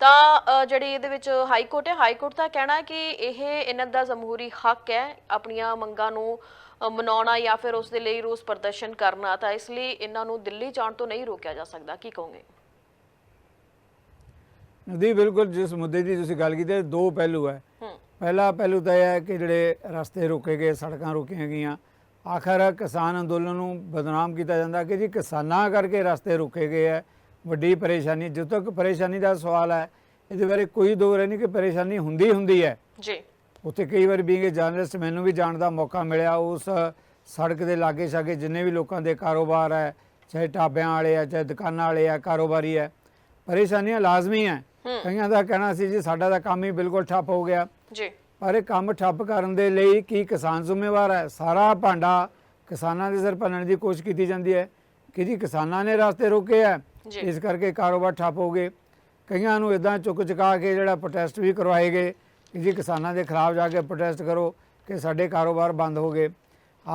[SPEAKER 1] ਤਾਂ ਜਿਹੜੀ ਇਹਦੇ ਵਿੱਚ ਹਾਈ ਕੋਰਟ ਹੈ ਹਾਈ ਕੋਰਟ ਦਾ ਕਹਿਣਾ ਹੈ ਕਿ ਇਹ ਇਹਨਾਂ ਦਾ ਜਮਹੂਰੀ ਹੱਕ ਹੈ ਆਪਣੀਆਂ ਮੰਗਾਂ ਨੂੰ ਮਨਾਉਣਾ ਜਾਂ ਫਿਰ ਉਸ ਦੇ ਲਈ ਰੋਸ ਪ੍ਰਦਰਸ਼ਨ ਕਰਨਾ। ਤਾਂ ਇਸ ਲਈ ਇਹਨਾਂ ਨੂੰ ਦਿੱਲੀ ਜਾਣ ਤੋਂ ਨਹੀਂ ਰੋਕਿਆ ਜਾ ਸਕਦਾ। ਕੀ ਕਹੋਗੇ?
[SPEAKER 2] ਨਵਦੀਪ ਬਿਲਕੁਲ ਜਿਸ ਮੁੱਦੇ ਦੀ ਤੁਸੀਂ ਗੱਲ ਕੀਤੀ ਹੈ, ਦੋ ਪਹਿਲੂ ਹੂੰ। ਪਹਿਲਾ ਪਹਿਲੂ ਤਾਂ ਇਹ ਹੈ ਕਿ ਜਿਹੜੇ ਰਸਤੇ ਰੋਕੇ ਗਏ ਸੜਕਾਂ ਰੋਕੀਆਂ ਗਈਆਂ। ਆਖਰ ਕਿਸਾਨ ਅੰਦੋਲਨ ਨੂੰ ਬਦਨਾਮ ਕੀਤਾ ਜਾਂਦਾ ਕਿ ਜੀ ਕਿਸਾਨਾਂ ਕਰਕੇ ਰਸਤੇ ਰੋਕੇ ਗਏ ਹੈ। ਵੱਡੀ ਪਰੇਸ਼ਾਨੀ ਜਦੋਂ ਤੱਕ ਪਰੇਸ਼ਾਨੀ ਦਾ ਸਵਾਲ ਹੈ ਇਹਦੇ ਬਾਰੇ ਕੋਈ ਦੋ ਰਹਿ ਨਹੀਂ ਕਿ ਪਰੇਸ਼ਾਨੀ ਹੁੰਦੀ ਹੁੰਦੀ ਹੈ।
[SPEAKER 1] ਜੀ।
[SPEAKER 2] ਉੱਥੇ ਕਈ ਵਾਰ ਬੀਂਗੇ ਜਰਨਲਿਸਟ ਮੈਨੂੰ ਵੀ ਜਾਣ ਦਾ ਮੌਕਾ ਮਿਲਿਆ ਉਸ ਸੜਕ ਦੇ ਲਾਗੇ ਛਾਗੇ ਜਿੰਨੇ ਵੀ ਲੋਕਾਂ ਦੇ ਕਾਰੋਬਾਰ ਹੈ ਚਾਹੇ ਢਾਬਿਆਂ ਵਾਲੇ ਆ ਚਾਹੇ ਦੁਕਾਨਾਂ ਵਾਲੇ ਆ ਕਾਰੋਬਾਰੀ ਹੈ ਪਰੇਸ਼ਾਨੀਆਂ ਲਾਜ਼ਮੀ ਹੈ। ਕਈਆਂ ਦਾ ਕਹਿਣਾ ਸੀ ਜੀ ਸਾਡਾ ਤਾਂ ਕੰਮ ਹੀ ਬਿਲਕੁਲ ਠੱਪ ਹੋ ਗਿਆ।
[SPEAKER 1] ਜੀ।
[SPEAKER 2] ਪਰ ਇਹ ਕੰਮ ਠੱਪ ਕਰਨ ਦੇ ਲਈ ਕੀ ਕਿਸਾਨ ਜ਼ਿੰਮੇਵਾਰ ਹੈ? ਸਾਰਾ ਭਾਂਡਾ ਕਿਸਾਨਾਂ ਦੇ ਸਿਰ ਭੰਨਣ ਦੀ ਕੋਸ਼ਿਸ਼ ਕੀਤੀ ਜਾਂਦੀ ਹੈ। ਕਿ ਜੀ ਕਿਸਾਨਾਂ ਨੇ ਰਸਤੇ ਰੋਕੇ
[SPEAKER 1] ਜੀ।
[SPEAKER 2] ਇਸ ਕਰਕੇ ਕਾਰੋਬਾਰ ਠੱਪ ਹੋ ਗਏ। ਕਈਆਂ ਨੂੰ ਇਦਾਂ ਚੁੱਕ ਚੁਕਾ ਕੇ ਜਿਹੜਾ ਪ੍ਰੋਟੈਸਟ ਵੀ ਕਰਵਾਏ ਗਏ ਕਿ ਜੀ ਕਿਸਾਨਾਂ ਦੇ ਖਿਲਾਫ ਜਾ ਕੇ ਪ੍ਰੋਟੈਸਟ ਕਰੋ ਕਿ ਸਾਡੇ ਕਾਰੋਬਾਰ ਬੰਦ ਹੋ ਗਏ।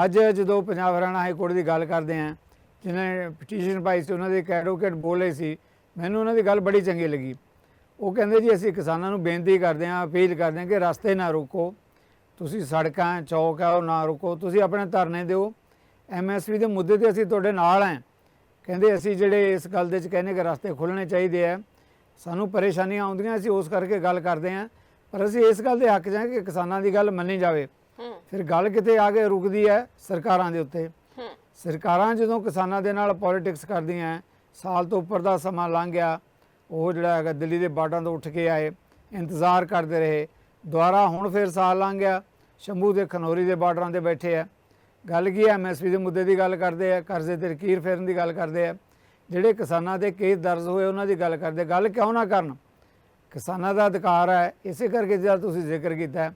[SPEAKER 2] ਅੱਜ ਜਦੋਂ ਪੰਜਾਬ ਹਰਿਆਣਾ ਹਾਈ ਕੋਰਟ ਦੀ ਗੱਲ ਕਰਦੇ ਆਂ ਜਿਨ੍ਹਾਂ ਪਟੀਸ਼ਨ ਪਾਈ ਸੀ, ਉਹਨਾਂ ਦੇ ਇੱਕ ਐਡਵੋਕੇਟ ਬੋਲੇ ਸੀ, ਮੈਨੂੰ ਉਹਨਾਂ ਦੀ ਗੱਲ ਬੜੀ ਚੰਗੀ ਲੱਗੀ। ਉਹ ਕਹਿੰਦੇ ਜੀ, ਅਸੀਂ ਕਿਸਾਨਾਂ ਨੂੰ ਬੇਨਤੀ ਕਰਦੇ ਹਾਂ, ਅਪੀਲ ਕਰਦੇ ਹਾਂ ਕਿ ਰਸਤੇ ਨਾ ਰੋਕੋ। ਤੁਸੀਂ ਸੜਕਾਂ, ਚੌਕ ਆ, ਉਹ ਨਾ ਰੋਕੋ। ਤੁਸੀਂ ਆਪਣੇ ਧਰਨੇ ਦਿਓ। ਐਮਐਸਪੀ ਦੇ ਮੁੱਦੇ ਤੇ ਅਸੀਂ ਤੁਹਾਡੇ ਨਾਲ ਹਾਂ। ਕਹਿੰਦੇ ਅਸੀਂ ਜਿਹੜੇ ਇਸ ਗੱਲ ਦੇ ਚ ਕਹਿੰਦੇ ਕਿ ਰਸਤੇ ਖੁੱਲਣੇ ਚਾਹੀਦੇ ਆ ਸਾਨੂੰ ਪਰੇਸ਼ਾਨੀਆਂ ਆਉਂਦੀਆਂ ਅਸੀਂ ਉਸ ਕਰਕੇ ਗੱਲ ਕਰਦੇ ਹਾਂ। ਪਰ ਅਸੀਂ ਇਸ ਗੱਲ ਦੇ ਹੱਕ ਹਾਂ ਕਿ ਕਿਸਾਨਾਂ ਦੀ ਗੱਲ ਮੰਨੀ ਜਾਵੇ। ਫਿਰ ਗੱਲ ਕਿਤੇ ਆ ਕੇ ਰੁਕਦੀ ਹੈ ਸਰਕਾਰਾਂ ਦੇ ਉੱਤੇ। ਸਰਕਾਰਾਂ ਜਦੋਂ ਕਿਸਾਨਾਂ ਦੇ ਨਾਲ ਪੋਲਿਟਿਕਸ ਕਰਦੀਆਂ ਸਾਲ ਤੋਂ ਉੱਪਰ ਦਾ ਸਮਾਂ ਲੰਘ ਗਿਆ ਉਹ ਜਿਹੜਾ ਹੈਗਾ ਦਿੱਲੀ ਦੇ ਬਾਰਡਰਾਂ ਤੋਂ ਉੱਠ ਕੇ ਆਏ ਇੰਤਜ਼ਾਰ ਕਰਦੇ ਰਹੇ। ਦੁਬਾਰਾ ਹੁਣ ਫਿਰ ਸਾਲ ਲੰਘ ਗਿਆ ਸ਼ੰਭੂ ਦੇ ਖਨੌਰੀ ਦੇ ਬਾਰਡਰਾਂ ਤੇ ਬੈਠੇ ਆ ਗੱਲ ਕੀ ਹੈ? ਐਮਐਸਪੀ ਦੇ ਮੁੱਦੇ ਦੀ ਗੱਲ ਕਰਦੇ ਆ ਕਰਜ਼ੇ ਤੇ ਲਕੀਰ ਫੇਰਨ ਦੀ ਗੱਲ ਕਰਦੇ ਆ। ਜਿਹੜੇ ਕਿਸਾਨਾਂ ਦੇ ਕੇਸ ਦਰਜ ਹੋਏ ਉਹਨਾਂ ਦੀ ਗੱਲ ਕਰਦੇ ਗੱਲ ਕਿਉਂ ਨਾ ਕਰਨ? ਕਿਸਾਨਾਂ ਦਾ ਅਧਿਕਾਰ ਹੈ। ਇਸੇ ਕਰਕੇ ਜਦ ਤੁਸੀਂ ਜ਼ਿਕਰ ਕੀਤਾ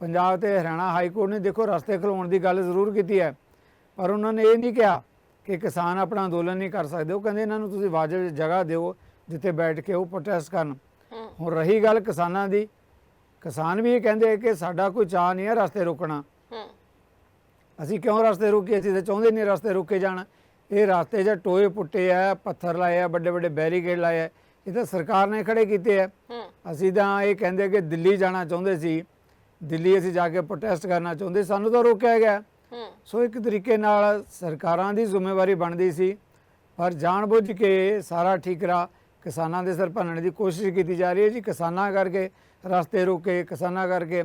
[SPEAKER 2] ਪੰਜਾਬ ਤੇ ਹਰਿਆਣਾ ਹਾਈ ਕੋਰਟ ਨੇ ਦੇਖੋ ਰਸਤੇ ਖਲੋਣ ਦੀ ਗੱਲ ਜ਼ਰੂਰ ਕੀਤੀ ਹੈ। ਪਰ ਉਹਨਾਂ ਨੇ ਇਹ ਨਹੀਂ ਕਿਹਾ ਕਿ ਕਿਸਾਨ ਆਪਣਾ ਅੰਦੋਲਨ ਨਹੀਂ ਕਰ ਸਕਦੇ। ਉਹ ਕਹਿੰਦੇ ਇਹਨਾਂ ਨੂੰ ਤੁਸੀਂ ਵਾਜਬ ਜਗ੍ਹਾ ਦਿਓ ਜਿੱਥੇ ਬੈਠ ਕੇ ਉਹ ਪ੍ਰੋਟੈਸਟ ਕਰਨ। ਹੁਣ ਰਹੀ ਗੱਲ ਕਿਸਾਨਾਂ ਦੀ। ਕਿਸਾਨ ਵੀ ਇਹ ਕਹਿੰਦੇ ਕਿ ਸਾਡਾ ਕੋਈ ਚਾਹ ਨਹੀਂ ਹੈ ਰਸਤੇ ਰੋਕਣਾ। ਅਸੀਂ ਕਿਉਂ ਰਸਤੇ ਰੋਕੇ? ਅਸੀਂ ਤਾਂ ਚਾਹੁੰਦੇ ਨਹੀਂ ਰਸਤੇ ਰੋਕੇ ਜਾਣ। ਇਹ ਰਸਤੇ 'ਚ ਟੋਏ ਪੁੱਟੇ ਆ ਪੱਥਰ ਲਾਏ ਆ ਵੱਡੇ ਵੱਡੇ ਬੈਰੀਕੇਡ ਲਾਏ ਆ। ਇਹ ਤਾਂ ਸਰਕਾਰ ਨੇ ਖੜੇ ਕੀਤੇ ਆ। ਅਸੀਂ ਤਾਂ ਇਹ ਕਹਿੰਦੇ ਕਿ ਦਿੱਲੀ ਜਾਣਾ ਚਾਹੁੰਦੇ ਸੀ। ਦਿੱਲੀ ਅਸੀਂ ਜਾ ਕੇ ਪ੍ਰੋਟੈਸਟ ਕਰਨਾ ਚਾਹੁੰਦੇ। ਸਾਨੂੰ ਤਾਂ ਰੋਕਿਆ ਗਿਆ। ਸੋ ਇੱਕ ਤਰੀਕੇ ਨਾਲ ਸਰਕਾਰਾਂ ਦੀ ਜ਼ਿੰਮੇਵਾਰੀ ਬਣਦੀ ਸੀ। ਪਰ ਜਾਣਬੁੱਝ ਕੇ ਸਾਰਾ ਠੀਕਰਾ ਕਿਸਾਨਾਂ ਦੇ ਸਿਰ ਭੰਨਣ ਦੀ ਕੋਸ਼ਿਸ਼ ਕੀਤੀ ਜਾ ਰਹੀ ਹੈ ਜੀ। ਕਿਸਾਨਾਂ ਕਰਕੇ ਰਸਤੇ ਰੋਕੇ ਕਿਸਾਨਾਂ ਕਰਕੇ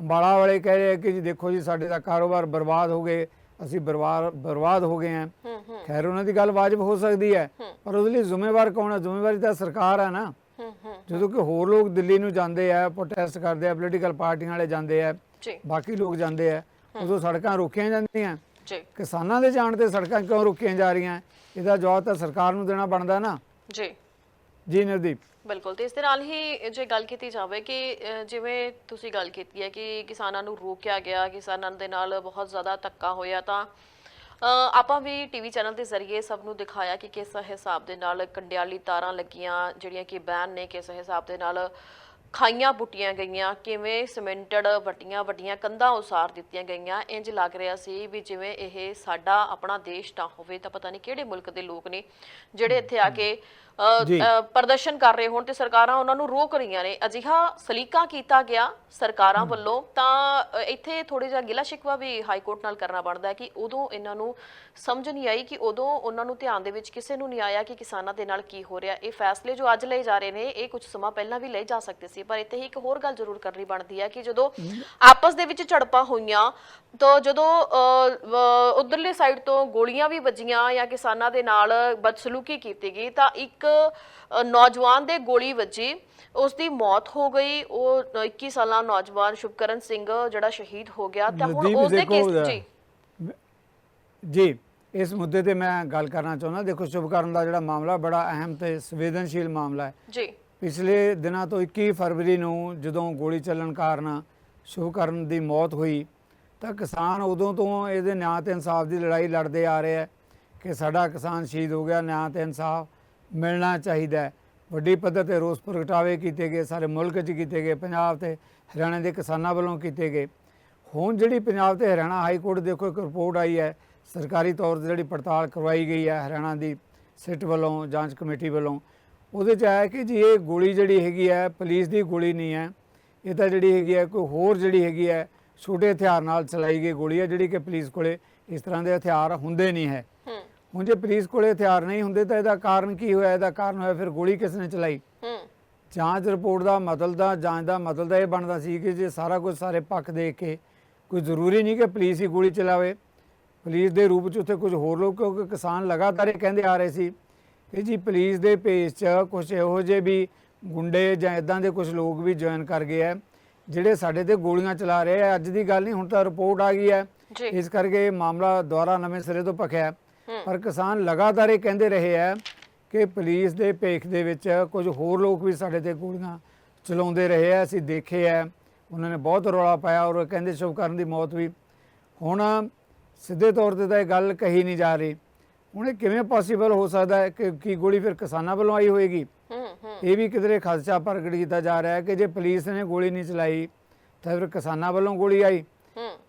[SPEAKER 2] ਅੰਬਾਲਾ ਵਾਲੇ ਕਹਿ ਰਹੇ ਕਿ ਜੀ ਦੇਖੋ ਜੀ ਸਾਡੇ ਦਾ ਕਾਰੋਬਾਰ ਬਰਬਾਦ ਹੋ ਗਏ ਅਸੀਂ ਬਰਬਾਦ ਬਰਬਾਦ ਹੋ ਗਏ ਹਾਂ। ਖੈਰ ਉਹਨਾਂ ਦੀ ਗੱਲ ਵਾਜਬ ਹੋ ਸਕਦੀ ਹੈ। ਪਰ ਉਹਦੇ ਲਈ ਜ਼ਿੰਮੇਵਾਰ ਕੌਣ ਹੈ? ਜ਼ਿੰਮੇਵਾਰੀ ਤਾਂ ਸਰਕਾਰ ਹੈ ਨਾ। ਜਦੋਂ ਕਿ ਹੋਰ ਲੋਕ ਦਿੱਲੀ ਨੂੰ ਜਾਂਦੇ ਆ ਪ੍ਰੋਟੈਸਟ ਕਰਦੇ ਆ ਪੋਲੀਟੀਕਲ ਪਾਰਟੀਆਂ ਵਾਲੇ ਜਾਂਦੇ ਆ ਬਾਕੀ ਲੋਕ ਜਾਂਦੇ ਆ ਉਦੋਂ ਸੜਕਾਂ ਰੋਕੀਆਂ ਜਾਂਦੀਆਂ।
[SPEAKER 1] ਜੀ।
[SPEAKER 2] ਕਿਸਾਨਾਂ ਦੇ ਜਾਣ ਤੇ ਸੜਕਾਂ ਕਿਉਂ ਰੋਕੀਆਂ ਜਾ ਰਹੀਆਂ? ਇਹਦਾ ਜਵਾਬ ਤਾਂ ਸਰਕਾਰ ਨੂੰ ਦੇਣਾ ਬਣਦਾ ਨਾ।
[SPEAKER 1] ਜੀ।
[SPEAKER 2] ਜੀ ਨਵਦੀਪ
[SPEAKER 1] ਬਿਲਕੁਲ, ਤੇ ਇਸ ਦੇ ਨਾਲ ਹੀ ਜੇ ਗੱਲ ਕੀਤੀ ਜਾਵੇ ਕਿ ਜਿਵੇਂ ਤੁਸੀਂ ਗੱਲ ਕੀਤੀ ਹੈ ਕਿ ਕਿਸਾਨਾਂ ਨੂੰ ਰੋਕਿਆ ਗਿਆ, ਕਿਸਾਨਾਂ ਦੇ ਨਾਲ ਬਹੁਤ ਜ਼ਿਆਦਾ ਧੱਕਾ ਹੋਇਆ, ਤਾਂ ਆਪਾਂ ਵੀ ਟੀਵੀ ਚੈਨਲ ਦੇ ਜ਼ਰੀਏ ਸਭ ਨੂੰ ਦਿਖਾਇਆ ਕਿ ਕਿਸ ਹਿਸਾਬ ਦੇ ਨਾਲ ਕੰਡਿਆਲੀ ਤਾਰਾਂ ਲੱਗੀਆਂ, ਜਿਹੜੀਆਂ ਕਿ ਬੈਨ ਨੇ ਕਿਸ ਹਿਸਾਬ ਦੇ ਨਾਲ ਖਾਈਆਂ ਪੁੱਟੀਆਂ ਗਈਆਂ, ਕਿਵੇਂ ਸਿਮੈਂਟਡ ਵੱਡੀਆਂ ਵੱਡੀਆਂ ਕੰਧਾਂ ਉਸਾਰ ਦਿੱਤੀਆਂ ਗਈਆਂ ਇੰਜ ਲੱਗ ਰਿਹਾ ਸੀ ਵੀ ਜਿਵੇਂ ਇਹ ਸਾਡਾ ਆਪਣਾ ਦੇਸ਼ ਤਾਂ ਹੋਵੇ, ਤਾਂ ਪਤਾ ਨਹੀਂ ਕਿਹੜੇ ਮੁਲਕ ਦੇ ਲੋਕ ਨੇ ਜਿਹੜੇ ਇੱਥੇ ਆ ਕੇ ਪ੍ਰਦਰਸ਼ਨ ਕਰ ਰਹੇ ਹੋਣ ਤੇ ਸਰਕਾਰਾਂ ਉਹਨਾਂ ਨੂੰ ਰੋਕ ਰਹੀਆਂ ਨੇ। ਅਜਿਹਾ ਸਲੀਕਾ ਕੀਤਾ ਗਿਆ ਸਰਕਾਰਾਂ ਵੱਲੋਂ ਤਾਂ ਇੱਥੇ ਥੋੜੀ ਜਿਹਾ ਗਿਲਾ ਸ਼ਿਕਵਾ ਵੀ ਹਾਈ ਕੋਰਟ ਨਾਲ ਕਰਨਾ ਬਣਦਾ ਹੈ ਕਿ ਉਦੋਂ ਇਹਨਾਂ ਨੂੰ ਸਮਝ ਨਹੀਂ ਆਈ ਕਿ ਉਦੋਂ ਉਹਨਾਂ ਨੂੰ ਧਿਆਨ ਦੇ ਵਿੱਚ ਕਿਸੇ ਨੂੰ ਨਹੀਂ ਆਇਆ ਕਿ ਕਿਸਾਨਾਂ ਦੇ ਨਾਲ ਕੀ ਹੋ ਰਿਹਾ। ਇਹ ਫੈਸਲੇ ਜੋ ਅੱਜ ਲਏ ਜਾ ਰਹੇ ਨੇ ਇਹ ਕੁਝ ਸਮਾਂ ਪਹਿਲਾਂ ਵੀ ਲਏ ਜਾ ਸਕਦੇ ਸੀ। ਪਰ ਇੱਥੇ ਹੀ ਇੱਕ ਹੋਰ ਗੱਲ ਜ਼ਰੂਰ ਕਰਨੀ ਬਣਦੀ ਹੈ ਕਿ ਜਦੋਂ ਆਪਸ ਦੇ ਵਿੱਚ ਝੜਪਾਂ ਹੋਈਆਂ ਤਾਂ ਜਦੋਂ ਉਧਰਲੇ ਸਾਈਡ ਤੋਂ ਗੋਲੀਆਂ ਵੀ ਵੱਜੀਆਂ ਜਾਂ ਕਿਸਾਨਾਂ ਦੇ ਨਾਲ ਬਦਸਲੂਕੀ ਕੀਤੀ ਗਈ ਤਾਂ ਇੱਕ ਅ, ਨੌਜਵਾਨ ਦੇ ਗੋਲੀ ਵੱਜੀ। ਉਸ ਦੀ ਮੌਤ ਹੋ ਗਈ। ਉਹ 21 ਸਾਲਾ ਨੌਜਵਾਨ ਸ਼ੁਭਕਰਨ ਸਿੰਘ ਜਿਹੜਾ ਸ਼ਹੀਦ ਹੋ ਗਿਆ ਤਾਂ ਹੁਣ ਉਸ ਦੇ ਕੇਸ ਜੀ।
[SPEAKER 2] ਜੀ ਇਸ ਮੁੱਦੇ ਤੇ ਮੈਂ ਗੱਲ ਕਰਨਾ ਚਾਹੁੰਦਾ। ਦੇਖੋ ਸ਼ੁਭਕਰਨ ਦਾ ਜਿਹੜਾ ਮਾਮਲਾ ਬੜਾ ਅਹਿਮ ਤੇ ਸੰਵੇਦਨਸ਼ੀਲ ਮਾਮਲਾ ਹੈ।
[SPEAKER 1] ਜੀ।
[SPEAKER 2] ਪਿਛਲੇ ਦਿਨਾਂ ਤੋਂ 21 ਫਰਵਰੀ ਨੂੰ ਜਦੋਂ ਗੋਲੀ ਚੱਲਣ ਕਾਰਨ ਸ਼ੁਭਕਰਨ ਦੀ ਮੌਤ ਹੋਈ ਤਾਂ ਕਿਸਾਨ ਉਦੋਂ ਤੋਂ ਇਹਦੇ ਨਿਆਂ ਤੇ ਇਨਸਾਫ ਦੀ ਲੜਾਈ ਲੜਦੇ ਆ ਰਹੇ ਹੈ ਕਿ ਸਾਡਾ ਕਿਸਾਨ ਸ਼ਹੀਦ ਹੋ ਗਿਆ ਨਿਆਂ ਤੇ ਇਨਸਾਫ। ਮਿਲਣਾ ਚਾਹੀਦਾ ਹੈ। ਵੱਡੀ ਪੱਧਰ ਤੇ ਰੋਸ ਪ੍ਰਗਟਾਵੇ ਕੀਤੇ ਗਏ, ਸਾਰੇ ਮੁਲਕ 'ਚ ਕੀਤੇ ਗਏ, ਪੰਜਾਬ ਤੇ ਹਰਿਆਣਾ ਦੇ ਕਿਸਾਨਾਂ ਵੱਲੋਂ ਕੀਤੇ ਗਏ। ਹੁਣ ਜਿਹੜੀ ਪੰਜਾਬ ਤੇ ਹਰਿਆਣਾ ਹਾਈ ਕੋਰਟ ਦੇਖੋ, ਇੱਕ ਰਿਪੋਰਟ ਆਈ ਹੈ। ਸਰਕਾਰੀ ਤੌਰ ਤੇ ਜਿਹੜੀ ਪੜਤਾਲ ਕਰਵਾਈ ਗਈ ਹੈ ਹਰਿਆਣਾ ਦੀ ਸਿੱਟ ਵੱਲੋਂ, ਜਾਂਚ ਕਮੇਟੀ ਵੱਲੋਂ। ਉਹਦੇ ਚ ਆਇਆ ਕਿ ਜੀ ਇਹ ਗੋਲੀ ਜਿਹੜੀ ਹੈਗੀ ਹੈ, ਪੁਲਿਸ ਦੀ ਗੋਲੀ ਨਹੀਂ ਹੈ। ਇਹ ਤਾਂ ਜਿਹੜੀ ਹੈਗੀ ਹੈ, ਕੋਈ ਹੋਰ ਜਿਹੜੀ ਹੈਗੀ ਹੈ, ਛੋਟੇ ਹਥਿਆਰ ਨਾਲ ਚਲਾਈ ਗਈ ਗੋਲੀ ਹੈ, ਜਿਹੜੀ ਕਿ ਪੁਲਿਸ ਕੋਲੇ ਇਸ ਤਰ੍ਹਾਂ ਦੇ ਹਥਿਆਰ ਹੁੰਦੇ ਨਹੀਂ ਹੈ। ਹੁਣ ਜੇ ਪੁਲਿਸ ਕੋਲੇ ਹਥਿਆਰ ਨਹੀਂ ਹੁੰਦੇ ਤਾਂ ਇਹਦਾ ਕਾਰਨ ਕੀ ਹੋਇਆ? ਇਹਦਾ ਕਾਰਨ ਹੋਇਆ ਫਿਰ ਗੋਲੀ ਕਿਸ ਨੇ ਚਲਾਈ?
[SPEAKER 1] ਹੂੰ।
[SPEAKER 2] ਜਾਂਚ ਰਿਪੋਰਟ ਦਾ ਮਤਲਬ ਦਾ ਜਾਂਚ ਦਾ ਮਤਲਬ ਦਾ ਇਹ ਬਣਦਾ ਸੀ ਕਿ ਜੇ ਸਾਰਾ ਕੁਝ ਸਾਰੇ ਪੱਖ ਦੇਖ ਕੇ ਕੋਈ ਜ਼ਰੂਰੀ ਨਹੀਂ ਕਿ ਪੁਲਿਸ ਹੀ ਗੋਲੀ ਚਲਾਵੇ। ਪੁਲਿਸ ਦੇ ਰੂਪ 'ਚ ਉੱਥੇ ਕੁਝ ਹੋਰ ਲੋਕ ਕਿਉਂਕਿ ਕਿਸਾਨ ਲਗਾਤਾਰ ਇਹ ਕਹਿੰਦੇ ਆ ਰਹੇ ਸੀ ਕਿ ਜੀ ਪੁਲਿਸ ਦੇ ਭੇਸ 'ਚ ਕੁਝ ਇਹੋ ਜਿਹੇ ਵੀ ਗੁੰਡੇ ਜਾਂ ਇਦਾਂ ਦੇ ਕੁਝ ਲੋਕ ਵੀ ਜੁਆਇਨ ਕਰ ਗਏ ਆ ਜਿਹੜੇ ਸਾਡੇ ਤੇ ਗੋਲੀਆਂ ਚਲਾ ਰਹੇ ਆ। ਅੱਜ ਦੀ ਗੱਲ ਨਹੀਂ ਹੁਣ ਤਾਂ ਰਿਪੋਰਟ ਆ ਗਈ ਹੈ ਇਸ ਕਰਕੇ ਇਹ ਮਾਮਲਾ ਦੁਬਾਰਾ ਨਵੇਂ ਸਿਰੇ ਤੋਂ। ਹੂੰ। ਪਰ ਕਿਸਾਨ ਲਗਾਤਾਰ ਇਹ ਕਹਿੰਦੇ ਰਹੇ ਆ ਕਿ ਪੁਲਿਸ ਦੇ ਭੇਖ ਦੇ ਵਿੱਚ ਕੁਝ ਹੋਰ ਲੋਕ ਵੀ ਸਾਡੇ ਤੇ ਗੋਲੀਆਂ ਚਲਾਉਂਦੇ ਰਹੇ ਆ ਅਸੀਂ ਦੇਖੇ ਆ। ਉਹਨਾਂ ਨੇ ਬਹੁਤ ਰੌਲਾ ਪਾਇਆ ਔਰ ਕਹਿੰਦੇ ਸ਼ੁਭਕਰਨ ਦੀ ਮੌਤ ਵੀ। ਹੁਣ ਸਿੱਧੇ ਤੌਰ ਤੇ ਤਾਂ ਇਹ ਗੱਲ ਕਹੀ ਨਹੀਂ ਜਾ ਰਹੀ। ਹੁਣ ਇਹ ਕਿਵੇਂ ਪੋਸੀਬਲ ਹੋ ਸਕਦਾ ਹੈ ਕਿ ਕੀ ਗੋਲੀ ਫਿਰ ਕਿਸਾਨਾਂ ਵੱਲੋਂ ਆਈ ਹੋਏਗੀ? ਇਹ ਵੀ ਕਿਧਰੇ ਖਦਸ਼ਾ ਪ੍ਰਗਟ ਕੀਤਾ ਜਾ ਰਿਹਾ ਹੈ ਕਿ ਜੇ ਪੁਲਿਸ ਨੇ ਗੋਲੀ ਨਹੀਂ ਚਲਾਈ ਤਾਂ ਫਿਰ ਕਿਸਾਨਾਂ ਵੱਲੋਂ ਗੋਲੀ ਆਈ।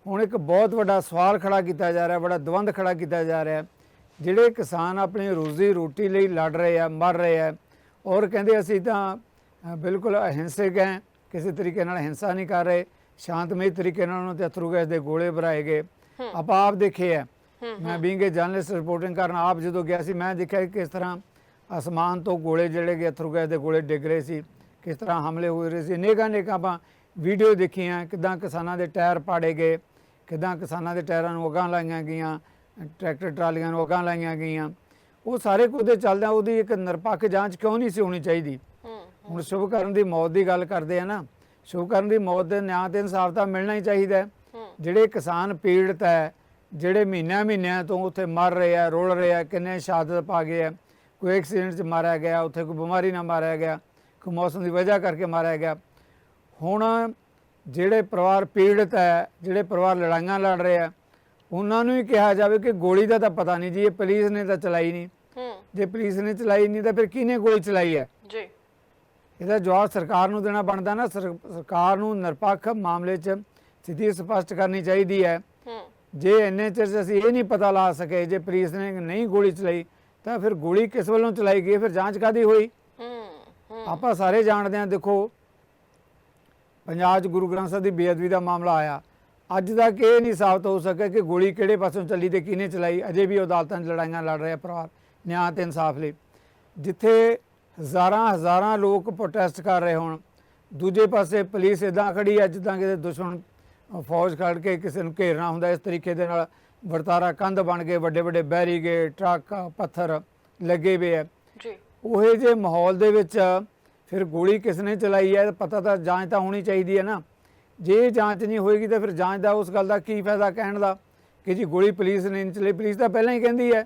[SPEAKER 2] ਹੁਣ ਇੱਕ ਬਹੁਤ ਵੱਡਾ ਸਵਾਲ ਖੜਾ ਕੀਤਾ ਜਾ ਰਿਹਾ ਬੜਾ ਦਵੰਦ ਖੜਾ ਕੀਤਾ ਜਾ ਰਿਹਾ ਜਿਹੜੇ ਕਿਸਾਨ ਆਪਣੀ ਰੋਜ਼ੀ ਰੋਟੀ ਲਈ ਲੜ ਰਹੇ ਆ ਮਰ ਰਹੇ ਆ ਔਰ ਕਹਿੰਦੇ ਅਸੀਂ ਤਾਂ ਬਿਲਕੁਲ ਅਹਿੰਸਕ ਹੈ ਕਿਸੇ ਤਰੀਕੇ ਨਾਲ ਹਿੰਸਾ ਨਹੀਂ ਕਰ ਰਹੇ ਸ਼ਾਂਤਮਈ ਤਰੀਕੇ ਨਾਲ ਉਹਨਾਂ ਤੇ ਅਥਰੂ ਗੈਸ ਦੇ ਗੋਲੇ ਭਰਾਏ ਗਏ। ਆਪਾਂ ਆਪ ਦੇਖੇ ਆ। ਮੈਂ ਬੀਂਗੇ ਜਰਨਲਿਸਟ ਰਿਪੋਰਟਿੰਗ ਕਰਨ ਆਪ ਜਦੋਂ ਗਿਆ ਸੀ ਮੈਂ ਦੇਖਿਆ ਕਿ ਕਿਸ ਤਰ੍ਹਾਂ ਅਸਮਾਨ ਤੋਂ ਗੋਲੇ ਜਿਹੜੇ ਗਏ ਅਥਰੂ ਗੈਸ ਦੇ ਗੋਲੇ ਡਿੱਗ ਰਹੇ ਸੀ ਕਿਸ ਤਰ੍ਹਾਂ ਹਮਲੇ ਹੋ ਰਹੇ ਸੀ। ਨੇਕਾਂ ਨੇਕਾਂ ਆਪਾਂ ਵੀਡੀਓ ਦੇਖੀਆਂ ਕਿਦਾਂ ਕਿਸਾਨਾਂ ਦੇ ਟਾਇਰ ਪਾੜੇ ਗਏ ਕਿਦਾਂ ਕਿਸਾਨਾਂ ਦੇ ਟਾਇਰਾਂ ਨੂੰ ਅਗਾਂ ਲਾਈਆਂ ਗਈਆਂ ਟਰੈਕਟਰ ਟਰਾਲੀਆਂ ਨੂੰ ਅਗਾਂ ਲਾਈਆਂ ਗਈਆਂ। ਉਹ ਸਾਰੇ ਕੁਝ ਦੇ ਚੱਲਦਿਆਂ ਉਹਦੀ ਇੱਕ ਨਿਰਪੱਖ ਜਾਂਚ ਕਿਉਂ ਨਹੀਂ ਸੀ ਹੋਣੀ ਚਾਹੀਦੀ? ਹੁਣ ਸ਼ੁਭਕਰਨ ਦੀ ਮੌਤ ਦੀ ਗੱਲ ਕਰਦੇ ਆ ਨਾ ਸ਼ੁਭਕਰਨ ਦੀ ਮੌਤ ਦੇ ਨਿਆਂ ਤੇ ਇਨਸਾਫ ਤਾਂ ਮਿਲਣਾ ਹੀ ਚਾਹੀਦਾ ਹੈ।
[SPEAKER 1] ਹੂੰ।
[SPEAKER 2] ਜਿਹੜੇ ਕਿਸਾਨ ਪੀੜਤ ਹੈ ਜਿਹੜੇ ਮਹੀਨਿਆਂ ਮਹੀਨਿਆਂ ਤੋਂ ਉੱਥੇ ਮਰ ਰਹੇ ਆ ਰੋਲ ਰਹੇ ਆ ਕਿੰਨੇ ਸ਼ਹਾਦਤ ਪਾ ਗਏ ਆ ਕੋਈ ਐਕਸੀਡੈਂਟ 'ਚ ਮਾਰਿਆ ਗਿਆ ਉੱਥੇ ਕੋਈ ਬਿਮਾਰੀ ਨਾਲ ਮਾਰਿਆ ਗਿਆ ਕੋਈ ਮੌਸਮ ਦੀ ਵਜ੍ਹਾ ਕਰਕੇ ਮਾਰਿਆ ਗਿਆ। ਹੁਣ ਜਿਹੜੇ ਪਰਿਵਾਰ ਪੀੜਤ ਹੈ ਜਿਹੜੇ ਪਰਿਵਾਰ ਲੜਾਈਆਂ ਲੜ ਰਹੇ ਆ ਉਹਨਾਂ ਨੂੰ ਹੀ ਕਿਹਾ ਜਾਵੇ ਕਿ ਗੋਲੀ ਦਾ ਤਾਂ ਪਤਾ ਨਹੀਂ ਜੀ ਇਹ ਪੁਲਿਸ ਨੇ ਤਾਂ ਚਲਾਈ ਨਹੀਂ।
[SPEAKER 1] ਹੂੰ।
[SPEAKER 2] ਜੇ ਪੁਲਿਸ ਨੇ ਚਲਾਈ ਨਹੀਂ ਤਾਂ ਫਿਰ ਕਿਹਨੇ ਗੋਲੀ ਚਲਾਈ ਹੈ?
[SPEAKER 1] ਜੀ।
[SPEAKER 2] ਇਹਦਾ ਜਵਾਬ ਸਰਕਾਰ ਨੂੰ ਦੇਣਾ ਬਣਦਾ ਨਾ। ਸਰ- ਸਰਕਾਰ ਨੂੰ ਨਿਰਪੱਖ ਮਾਮਲੇ 'ਚ ਸਥਿਤੀ ਸਪਸ਼ਟ ਕਰਨੀ ਚਾਹੀਦੀ ਹੈ।
[SPEAKER 1] ਹੂੰ।
[SPEAKER 2] ਜੇ ਇੰਨੇ ਚਿਰ ਅਸੀਂ ਇਹ ਨਹੀਂ ਪਤਾ ਲਾ ਸਕੇ ਜੇ ਪੁਲਿਸ ਨੇ ਨਹੀਂ ਗੋਲੀ ਚਲਾਈ ਤਾਂ ਫਿਰ ਗੋਲੀ ਕਿਸ ਵੱਲੋਂ ਚਲਾਈ ਗਈ ਫਿਰ ਜਾਂਚ ਕਾਦੀ ਹੋਈ? ਆਪਾਂ ਸਾਰੇ ਜਾਣਦੇ ਹਾਂ ਦੇਖੋ ਪੰਜਾਬ 'ਚ ਗੁਰੂ ਗ੍ਰੰਥ ਸਾਹਿਬ ਦੀ ਬੇਅਦਬੀ ਦਾ ਮਾਮਲਾ ਆਇਆ। ਅੱਜ ਤੱਕ ਇਹ ਨਹੀਂ ਸਾਬਤ ਹੋ ਸਕਿਆ ਕਿ ਗੋਲੀ ਕਿਹੜੇ ਪਾਸੋਂ ਚੱਲੀ ਤੇ ਕਿਹਨੇ ਚਲਾਈ। ਅਜੇ ਵੀ ਅਦਾਲਤਾਂ 'ਚ ਲੜਾਈਆਂ ਲੜ ਰਹੇ ਪਰਿਵਾਰ। ਨਿਆਂ ਤੇ ਇਨਸਾਫ ਲਈ। ਜਿੱਥੇ ਹਜ਼ਾਰਾਂ ਹਜ਼ਾਰਾਂ ਲੋਕ ਪ੍ਰੋਟੈਸਟ ਕਰ ਰਹੇ ਹੋਣ ਦੂਜੇ ਪਾਸੇ ਪੁਲਿਸ ਇਦਾਂ ਖੜੀ ਹੈ ਜਿੱਦਾਂ ਕਿਸੇ ਦੁਸ਼ਮਣ ਫੌਜ ਖੜ ਕੇ ਕਿਸੇ ਨੂੰ ਘੇਰਨਾ ਹੁੰਦਾ ਇਸ ਤਰੀਕੇ ਦੇ ਨਾਲ ਵਰਤਾਰਾ ਕੰਧ ਬਣ ਕੇ ਵੱਡੇ ਵੱਡੇ ਬੈਰੀਗੇਡ ਟਰੱਕ ਪੱਥਰ ਲੱਗੇ ਹੋਏ ਆ।
[SPEAKER 1] ਜੀ।
[SPEAKER 2] ਉਹੇ ਜੇ ਮਾਹੌਲ ਦੇ ਵਿੱਚ ਫਿਰ ਗੋਲੀ ਕਿਸ ਨੇ ਚਲਾਈ ਹੈ ਪਤਾ ਤਾਂ ਜਾਂਚ ਤਾਂ ਹੋਣੀ ਚਾਹੀਦੀ ਹੈ ਨਾ। ਜੇ ਜਾਂਚ ਨਹੀਂ ਹੋਏਗੀ ਤਾਂ ਫਿਰ ਜਾਂਚ ਦਾ ਉਸ ਗੱਲ ਦਾ ਕੀ ਫਾਇਦਾ ਕਹਿਣ ਦਾ ਕਿ ਜੀ ਗੋਲੀ ਪੁਲਿਸ ਨੇ ਨਹੀਂ ਚਲਾਈ ਪੁਲਿਸ ਤਾਂ ਪਹਿਲਾਂ ਹੀ ਕਹਿੰਦੀ ਹੈ।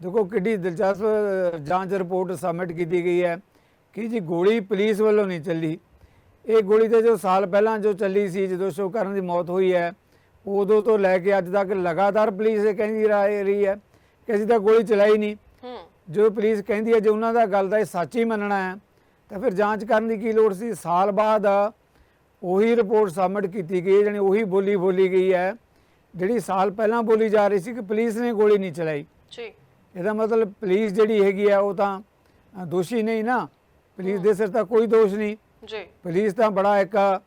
[SPEAKER 2] ਦੇਖੋ ਕਿੱਡੀ ਦਿਲਚਸਪ ਜਾਂਚ ਰਿਪੋਰਟ ਸਬਮਿਟ ਕੀਤੀ ਗਈ ਹੈ ਕਿ ਜੀ ਗੋਲੀ ਪੁਲਿਸ ਵੱਲੋਂ ਨਹੀਂ ਚੱਲੀ। ਇਹ ਗੋਲੀ ਤੇ ਜੋ ਸਾਲ ਪਹਿਲਾਂ ਜੋ ਚੱਲੀ ਸੀ ਜਦੋਂ ਸ਼ੋਕਰਨ ਦੀ ਮੌਤ ਹੋਈ ਹੈ ਉਦੋਂ ਤੋਂ ਲੈ ਕੇ ਅੱਜ ਤੱਕ ਲਗਾਤਾਰ ਪੁਲਿਸ ਇਹ ਕਹਿੰਦੀ ਰਹਿ ਹੈ ਕਿ ਅਸੀਂ ਤਾਂ ਗੋਲੀ ਚਲਾਈ ਨਹੀਂ। ਜੋ ਪੁਲਿਸ ਕਹਿੰਦੀ ਹੈ ਜੇ ਉਹਨਾਂ ਦਾ ਗੱਲ ਦਾ ਇਹ ਸੱਚ ਹੀ ਮੰਨਣਾ ਹੈ ਤਾਂ ਫਿਰ ਜਾਂਚ ਕਰਨ ਦੀ ਕੀ ਲੋੜ ਸੀ? ਸਾਲ ਬਾਅਦ ਉਹੀ ਰਿਪੋਰਟ ਸਬਮਿਟ ਕੀਤੀ ਗਈ ਹੈ ਜਾਣੀ ਉਹੀ ਬੋਲੀ ਬੋਲੀ ਗਈ ਹੈ। ਜਿਹੜੀ ਸਾਲ ਪਹਿਲਾਂ ਬੋਲੀ ਜਾ ਰਹੀ ਸੀ ਕਿ ਪੁਲਿਸ ਨੇ ਗੋਲੀ ਨਹੀਂ ਚਲਾਈ।
[SPEAKER 1] ਜੀ।
[SPEAKER 2] ਇਹਦਾ ਮਤਲਬ ਪੁਲਿਸ ਜਿਹੜੀ ਹੈਗੀ ਆ ਉਹ ਤਾਂ ਦੋਸ਼ੀ ਨਹੀਂ ਨਾ। ਪੁਲਿਸ ਦੇ ਸਿਰ ਤਾਂ ਕੋਈ ਦੋਸ਼ ਨਹੀਂ।
[SPEAKER 1] ਜੀ।
[SPEAKER 2] ਪੁਲਿਸ ਤਾਂ ਬੜਾ ਇੱਕ